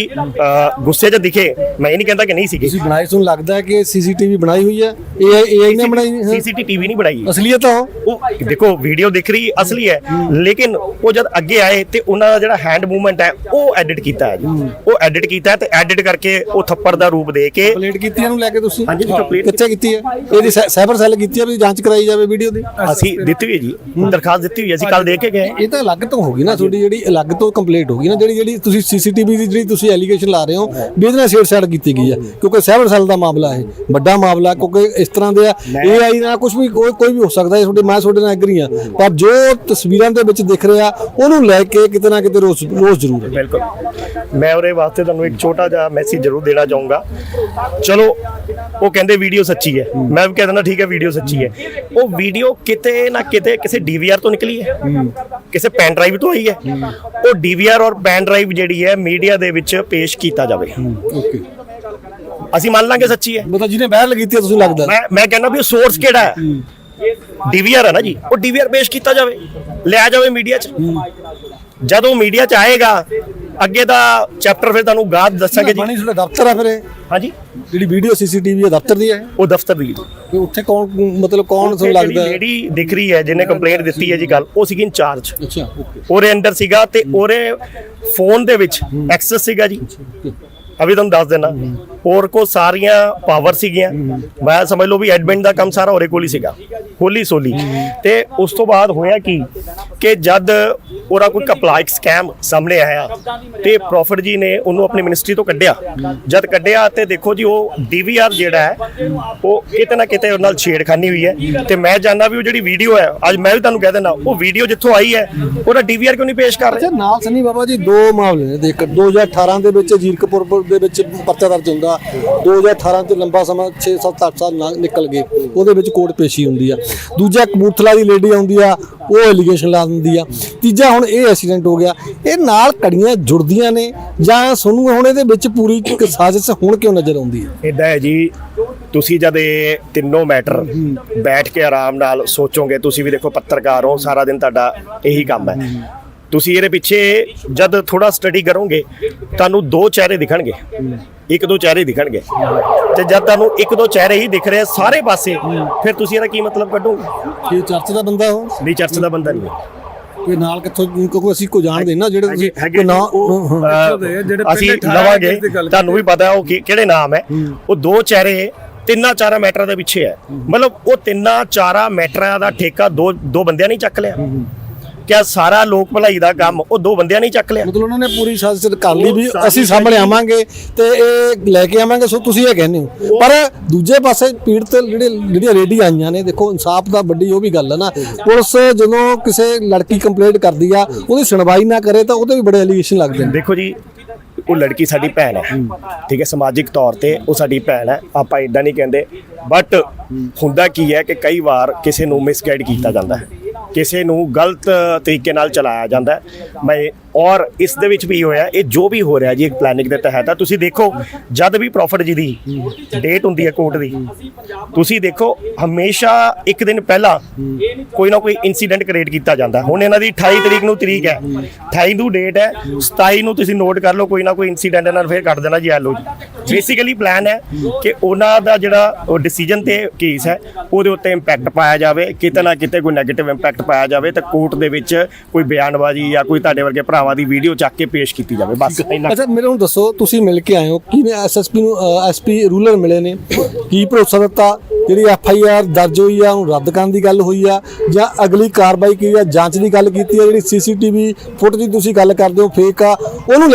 ਗੁੱਸੇ 'ਚ ਦਿਖੇ। ਮੈਂ ਇਹ ਨਹੀਂ ਕਹਿੰਦਾ ਕਿ ਨਹੀਂ ਸੀਗੇ। ਤੁਸੀਂ ਬਣਾਈ ਤੁਹਾਨੂੰ ਲੱਗਦਾ ਹੈ ਕਿ ਸੀਸੀਟੀਵੀ ਬਣਾਈ ਹੋਈ ਹੈ? ਇਹ ਏਆਈ ਨੇ ਬਣਾਈ ਹੈ? ਸੀਸੀਟੀਵੀ ਨਹੀਂ ਬਣਾਈ। ਅਸਲੀਅਤ ਆ ਉਹ? ਦੇਖੋ ਵੀਡੀਓ ਦਿਖ ਰਹੀ ਅਸਲੀ ਹੈ ਲੇਕਿਨ ਉਹ ਜਦ ਅੱਗੇ ਆਏ ਤੇ ਉਹਨਾਂ ਦਾ ਜਿਹੜਾ ਹੈਂਡ ਮੂਵਮੈਂਟ ਹੈ ਉਹ ਐਡਿਟ ਕੀਤਾ ਹੈ ਜੀ। ਉਹ ਐਡਿਟ ਕੀਤਾ ਹੈ ਤੇ ਐਡਿਟ ਕਰਕੇ ਉਹ ਥੱਪੜ ਦਾ ਰੂਪ ਦੇ ਕੇ ਕੰਪਲੇਂਟ ਕੀਤੀ ਇਹਨੂੰ ਲੈ ਕੇ ਤੁਸੀਂ? ਹਾਂਜੀ, complaint ਕਿੱਥੇ ਕੀਤੀ ਹੈ? ਇਹਦੀ ਸਾਈਬਰ ਸੈੱਲ ਕੀਤੀ ਹੈ ਵੀ ਜਾਂਚ ਕਰਾਈ ਜਾਵੇ ਵੀਡੀਓ ਦੀ? ਅਸੀਂ ਦਿੱਤੀ ਹੋਈ ਹੈ ਜੀ। ਦਰਖਾਸਤ ਦਿੱਤੀ ਹੋਈ ਹੈ ਅਸੀਂ ਕੱਲ ਦੇ ਕੇ ਗਏ। ਇਹ ਤਾਂ ਅਲੱਗ ਤੋਂ ਹੋ ਗਈ ਨਾ ਤੁਹਾਡੀ ਜਿਹੜੀ ਅਲੱਗ ਤੋਂ ਕੰਪਲੀਟ ਹੋ ਗਈ ਨਾ ਜਿਹੜੀ ਜਿਹੜੀ ਤੁਸੀਂ ਸੀਸੀਟੀਵੀ ਦੀ ਜਿਹੜੀ ਤੁਸੀਂ ਐਲੀਗੇਸ਼ਨ ਲਾ ਰਹੇ ਹੋ ਵੀ ਇਹਦੇ ਨਾਲ ਛੇੜ ਛਾੜ ਕੀਤੀ ਗਈ ਹੈ। ਕਿਉਂਕਿ ਸਾਈਬਰ ਸੈੱਲ ਦਾ ਮਾਮਲਾ ਹੈ ਵੱਡਾ ਮਾਮਲਾ ਕਿਉਂਕਿ ਇਸ ਤਰ੍ਹਾਂ ਦੇ ਆ ਏਆਈ ਨਾਲ ਕੁਝ ਵੀ ਕੋਈ ਵੀ ਹੋ ਸਕਦਾ ਹੈ ਤੁਹਾਡੇ ਮੈਂ ਤੁਹਾਡੇ ਨਾਲ ਐਗਰੀ ਹਾਂ। ਪਰ ਜੋ ਤਸਵੀਰਾਂ ਦੇ ਵਿੱਚ ਦਿਖ ਰਿਹਾ ਉਹਨੂੰ ਲੈ ਕੇ ਕਿਤੇ ਨਾ ਕਿਤੇ ਰੋਸ ਰੋਸ ਜ਼ਰੂਰ ਹੈ। ਬਿਲਕੁਲ। ਮੈਂ ਉਹਦੇ ਵਾਸਤੇ ਤੁਹਾਨੂੰ ਇੱਕ ਛੋਟਾ ਜਿਹਾ ਮੈਸੇਜ ਜ਼ਰੂਰ ਦੇਣਾ ਚਾਹੂੰਗਾ। ਚਲੋ ਉਹ ਕਹਿੰਦੇ ਵੀਡੀਓ ਸੱਚੀ ਹੈ। ਮੈਂ ਵੀ ਕਹਿ ਦਿੰਦਾ ਠੀਕ ਹੈ ਵੀਡੀਓ ਸੱਚੀ ਹੈ। ਉਹ ਵੀਡੀਓ ਕਿਤੇ ਨਾ ਕਿਤੇ ਕਿਸੇ ਡੀਵੀਆਰ ਤੋਂ ਨਿਕਲੀ ਹੈ। ਕਿਸੇ ਪੈਨ ਡਰਾਈਵ ਤੋਂ ਆਈ ਹੈ। ਉਹ ਡੀਵੀਆਰ ਔਰ ਪੈਨ ਡਰਾਈਵ ਜਿਹੜੀ ਹੈ ਮੀਡੀਆ ਦੇ ਵਿੱਚ ਪੇਸ਼ ਕੀਤਾ ਜਾਵੇ। ਓਕੇ। ਅਸੀਂ ਮੰਨ ਲਾਂਗੇ ਸੱਚੀ ਹੈ। ਮਤਲਬ ਜਿਹਨੇ ਬਾਹਰ ਲਗੀਤੀ ਤੁਸੀਂ ਲੱਗਦਾ ਮੈਂ ਮੈਂ ਕਹਿੰਦਾ ਵੀ ਸੋਰਸ ਕਿਹੜਾ ਹੈ? ਡੀਵੀਆਰ ਹੈ ਨਾ ਜੀ। ਉਹ ਡੀਵੀਆਰ ਪੇਸ਼ ਕੀਤਾ ਜਾਵੇ। ਲਿਆ ਜਾਵੇ ਮੀਡੀਆ 'ਚ। ਜਦੋਂ ਮੀਡੀਆ 'ਚ ਆਏਗਾ ਅੱਗੇ ਦਾ ਚੈਪਟਰ ਫਿਰ ਤੁਹਾਨੂੰ ਗਾਹ ਦੱਸਾਂਗੇ ਜੀ। ਬਣੀ ਤੁਹਾਡਾ ਦਫ਼ਤਰ ਆ ਫਿਰ ਇਹ। ਹਾਂਜੀ। ਜਿਹੜੀ ਵੀਡੀਓ ਸੀਸੀਟੀਵੀ ਹੈ ਦਫ਼ਤਰ ਦੀ ਹੈ ਉਹ ਦਫ਼ਤਰ ਦੀ ਤੇ ਉੱਥੇ ਕੌਣ ਮਤਲਬ ਕੌਣ ਤੁਹਾਨੂੰ ਲੱਗਦਾ ਹੈ? ਲੇਡੀ ਦਿਖ ਰਹੀ ਹੈ ਜਿਹਨੇ ਕੰਪਲੇਂਟ ਦਿੱਤੀ ਹੈ ਜੀ ਗੱਲ ਉਹ ਸੀਗੀ ਇੰਚਾਰਜ। ਅੱਛਾ ਓਕੇ। ਉਹਦੇ ਅੰਦਰ ਸੀਗਾ ਤੇ ਉਹਦੇ ਫੋਨ ਦੇ ਵਿੱਚ ਐਕਸੈਸ ਸੀਗਾ ਜੀ। ਅਭੀ ਤੁਹਾਨੂੰ ਦੱਸ ਦੇਣਾ। ਹੋਰ ਕੋ ਸਾਰੀਆਂ ਪਾਵਰ ਸੀਗੀਆਂ। ਮੈਂ ਸਮਝ ਲਓ ਵੀ ਐਡਮਿਨ ਦਾ ਕੰਮ ਸਾਰਾ ਉਹਦੇ ਕੋਲ ਹੀ ਸੀਗਾ। ਹੋਲੀ ਸੋਲੀ। ਤੇ ਉਸ ਤੋਂ ਬਾਅਦ ਹੋਇਆ ਕੀ ਕਿ ਜਦ ਉਹਦਾ ਕੋਈ ਕਪਲਾਈਕ ਸਕੈਮ ਸਾਹਮਣੇ ਆਇਆ ਤੇ ਪ੍ਰੋਫਿਟ ਜੀ ਨੇ ਉਹਨੂੰ ਆਪਣੀ ਮਿਨਿਸਟਰੀ ਤੋਂ ਕੱਢਿਆ। ਜਦ ਕੱਢਿਆ ਤੇ ਦੇਖੋ ਜੀ ਉਹ ਡੀਵੀਆਰ ਜਿਹੜਾ ਹੈ ਉਹ ਕਿਤੇ ਨਾ ਕਿਤੇ ਉਹਨਾਂ ਨਾਲ ਛੇੜਖਾਨੀ ਹੋਈ ਹੈ। ਤੇ ਮੈਂ ਜਾਣਦਾ ਵੀ ਉਹ ਜਿਹੜੀ ਵੀਡੀਓ ਹੈ ਅੱਜ ਮੈਂ ਵੀ ਤੁਹਾਨੂੰ ਕਹਿ ਦਿੰਦਾ ਉਹ ਵੀਡੀਓ ਜਿੱਥੋਂ ਆਈ ਹੈ ਉਹਦਾ ਡੀਵੀਆਰ ਕਿਉਂ ਨਹੀਂ ਪੇਸ਼ ਕਰ ਰਹੇ? ਅੱਛਾ ਨਾਲ ਸਨੀ ਬਾਬਾ ਜੀ ਦੋ ਮਾਮਲੇ ਨੇ ਦੇਖ 2018 ਦੇ ਵਿੱਚ ਜੀਰਕਪੁਰ ਦੇ ਵਿੱਚ ਪਰਚਾ ਦਰਜ ਹੁੰਦਾ। 2018 ਤੇ ਲੰਬਾ ਸਮਾਂ 6 7 8 ਸਾਲ ਨਿਕਲ ਗਏ। ਉਹਦੇ ਵਿੱਚ ਕੋਰਟ ਪੇਸ਼ੀ ਹੁੰਦੀ ਆ। ਦੂਜਾ ਕਪੂਰਥਲਾ ਦੀ ਲੇਡੀ ਆਉਂਦੀ ਆ, ਉਹ ਐਲੀਗੇਸ਼ਨ ਲਾ ਦਿੰਦੀ ਆ। ਤੀਜਾ ਹੁਣ ਇਹ ਐਕਸੀਡੈਂਟ ਹੋ ਗਿਆ। ਇਹ ਨਾਲ ਕੜੀਆਂ ਜੁੜਦੀਆਂ ਨੇ ਜਾਂ ਤੁਹਾਨੂੰ ਹੁਣ ਇਹਦੇ ਵਿੱਚ ਪੂਰੀ ਸਾਜ਼ਿਸ਼ ਹੁਣ ਕਿਉਂ ਨਜ਼ਰ ਆਉਂਦੀ ਹੈ ਇਦਾਂ ਹੈ ਜੀ, ਤੁਸੀਂ ਜਦ ਇਹ ਤਿੰਨੋਂ ਮੈਟਰ ਬੈਠ ਕੇ ਆਰਾਮ ਨਾਲ ਸੋਚੋਗੇ, ਤੁਸੀਂ ਵੀ ਦੇਖੋ ਪੱਤਰਕਾਰ ਹੋ, ਸਾਰਾ ਦਿਨ ਤੁਹਾਡਾ ਇਹੀ ਕੰਮ ਹੈ। ਤੁਸੀਂ ਇਹਦੇ ਪਿੱਛੇ ਜਦ ਥੋੜਾ ਸਟੱਡੀ ਕਰੋਗੇ ਤੁਹਾਨੂੰ ਦੋ ਚਿਹਰੇ ਦਿਖਣਗੇ। ਇੱਕ ਦੋ ਚਿਹਰੇ ਦਿਖਣਗੇ। ਤੇ ਜਦ ਤੁਹਾਨੂੰ ਇੱਕ ਦੋ ਚਿਹਰੇ ਹੀ ਦਿਖ ਰਹੇ ਸਾਰੇ ਪਾਸੇ ਫਿਰ ਤੁਸੀਂ ਇਹਦਾ ਕੀ ਮਤਲਬ ਕੱਢੋਗੇ? ਇਹ ਚਰਚ ਦਾ ਬੰਦਾ ਉਹ? ਨਹੀਂ ਚਰਚ ਦਾ ਬੰਦਾ ਨਹੀਂ ਹੈ। ਕੋਈ ਨਾਲ ਕਿੱਥੋਂ ਕਿਉਂਕਿ ਅਸੀਂ ਕੋ ਜਾਣਦੇ ਨਾ ਜਿਹੜੇ ਤੁਸੀਂ ਕੋਈ ਨਾ ਹਾਂ। ਅਸੀਂ ਲਵਾਂਗੇ। ਤੁਹਾਨੂੰ ਵੀ ਪਤਾ ਹੈ ਉਹ ਕਿਹੜੇ ਨਾਮ ਹੈ। ਉਹ ਦੋ ਚਿਹਰੇ ਤਿੰਨਾਂ ਚਾਰਾਂ ਮੈਟਰਾਂ ਦੇ ਪਿੱਛੇ ਹੈ। ਮਤਲਬ ਉਹ ਤਿੰਨਾਂ ਚਾਰਾਂ ਮੈਟਰਾਂ ਦਾ ਠੇਕਾ ਦੋ ਦੋ ਬੰਦਿਆਂ ਨੇ ਹੀ ਚੱਕ ਲਿਆ। ਕਿਆ ਸਾਰਾ ਲੋਕ ਭਲਾਈ ਦਾ ਕੰਮ ਉਹ ਦੋ ਬੰਦਿਆਂ ਨੇ ਹੀ ਚੱਕ ਲਿਆ। ਮਤਲਬ ਉਹਨਾਂ ਨੇ ਪੂਰੀ ਸਾਜ਼ਿਸ਼ ਕਰ ਲਈ ਵੀ ਅਸੀਂ ਸਾਹਮਣੇ ਆਵਾਂਗੇ ਤੇ ਇਹ ਲੈ ਕੇ ਆਵਾਂਗੇ ਸੋ ਤੁਸੀਂ ਇਹ ਕਹਿੰਦੇ ਹੋ। ਪਰ ਦੂਜੇ ਪਾਸੇ ਪੀੜ ਤੇ ਜਿਹੜੇ ਜਿਹੜੀਆਂ ਰੇਡੀ ਆਈਆਂ ਨੇ ਦੇਖੋ ਇਨਸਾਫ ਦਾ ਵੱਡੀ ਉਹ ਵੀ ਗੱਲ ਹੈ ਨਾ। ਪੁਲਿਸ ਜਦੋਂ ਕਿਸੇ ਲੜਕੀ ਕੰਪਲੇਂਟ ਕਰਦੀ ਆ ਉਹਦੀ ਸੁਣਵਾਈ ਨਾ ਕਰੇ ਤਾਂ ਉਹਦੇ ਵੀ ਬੜੇ ਐਲੀਗੇਸ਼ਨ ਲੱਗਦੇ ਨੇ ਦੇਖੋ ਜੀ ਉਹ ਲੜਕੀ ਸਾਡੀ ਭੈਣ ਹੈ। ਠੀਕ ਹੈ ਸਮਾਜਿਕ ਤੌਰ ਤੇ ਉਹ ਸਾਡੀ ਭੈਣ ਹੈ। ਆਪਾਂ ਇਦਾਂ ਨਹੀਂ ਕਹਿੰਦੇ। ਬਟ ਹੁੰਦਾ ਕੀ ਹੈ ਕਿ ਕਈ ਵਾਰ ਕਿਸੇ ਨੂੰ ਮਿਸਗਾਈਡ ਕੀਤਾ ਜਾਂਦਾ ਹੈ। ਕਿਸੇ ਨੂੰ ਗਲਤ ਤਰੀਕੇ ਨਾਲ ਚਲਾਇਆ ਜਾਂਦਾ ਮੈਂ ਔਰ ਇਸ ਦੇ ਵਿੱਚ ਵੀ ਹੋਇਆ, ਇਹ ਜੋ ਵੀ ਹੋ ਰਿਹਾ ਜੀ, ਇੱਕ ਪਲੈਨਿੰਗ ਦੇ ਤਹਿਤ ਹੈ। ਤੁਸੀਂ ਦੇਖੋ, ਜਦ ਵੀ ਪ੍ਰੋਫਿਟ ਜੀ ਦੀ ਡੇਟ ਹੁੰਦੀ ਹੈ ਕੋਰਟ ਦੀ, ਤੁਸੀਂ ਦੇਖੋ, ਹਮੇਸ਼ਾ ਇੱਕ ਦਿਨ ਪਹਿਲਾਂ ਕੋਈ ਨਾ ਕੋਈ ਇਨਸੀਡੈਂਟ ਕ੍ਰੀਏਟ ਕੀਤਾ ਜਾਂਦਾ ਹੁਣ ਇਹਨਾਂ ਦੀ 28 ਤਰੀਕ ਨੂੰ ਤਰੀਕ ਹੈ। 28 ਨੂੰ ਡੇਟ ਹੈ 27 ਨੂੰ ਤੁਸੀਂ ਨੋਟ ਕਰ ਲਓ, ਕੋਈ ਨਾ ਕੋਈ ਇਨਸੀਡੈਂਟ ਇਹਨਾਂ ਨੂੰ ਫੇਰ ਕੱਢ ਦੇਣਾ ਜੀ, ਐਲਓ ਜੀ। ਬੇਸਿਕਲੀ ਪਲਾਨ ਹੈ ਕਿ ਉਹਨਾਂ ਦਾ ਜਿਹੜਾ ਉਹ ਡਿਸੀਜਨ ਤੇ ਕੇਸ ਹੈ, ਉਹਦੇ ਉੱਤੇ ਇੰਪੈਕਟ ਪਾਇਆ ਜਾਵੇ, ਕਿਤੇ ਨਾ ਕਿਤੇ ਕੋਈ ਨੈਗੇਟਿਵ ਇੰਪੈਕਟ ਇੰਪੈਕਟ ਪਾਇਆ ਜਾਵੇ ਤੇ ਕੋਰਟ ਦੇ ਵਿੱਚ ਕੋਈ ਬਿਆਨਬਾਜ਼ੀ ਜਾਂ ਕੋਈ ਤੁਹਾਡੇ ਵਰਗੇ ਭਰਾਵਾਂ ਦੀ ਵੀਡੀਓ ਚੱਕ ਕੇ ਪੇਸ਼ ਕੀਤੀ ਜਾਵੇ ਬਸ ਇੰਨਾ ਅੱਛਾ ਮੇਰੇ ਨੂੰ ਦੱਸੋ ਤੁਸੀਂ ਮਿਲ ਕੇ ਆਏ ਹੋ ਕਿਵੇਂ ਐਸਐਸਪੀ ਨੂੰ ਐਸਪੀ ਰੂਲਰ ਮਿਲੇ ਨੇ? ਕੀ ਭਰੋਸਾ ਦਿੱਤਾ? ਜਿਹੜੀ ਐਫ ਆਈ ਆਰ ਦਰਜ ਹੋਈ ਆ ਉਹਨੂੰ ਰੱਦ ਕਰਨ ਦੀ ਗੱਲ ਹੋਈ ਆ ਜਾਂ ਅਗਲੀ ਕਾਰਵਾਈ ਕੀ ਆ ਜਾਂਚ ਦੀ ਗੱਲ ਕੀਤੀ ਆ ਜਿਹੜੀ ਸੀਸੀਟੀਵੀ ਫੁਟੇਜ ਦੀ ਤੁਸੀਂ ਗੱਲ ਕਰਦੇ ਹੋ ਫੇਕ ਆ ਉਹਨੂੰ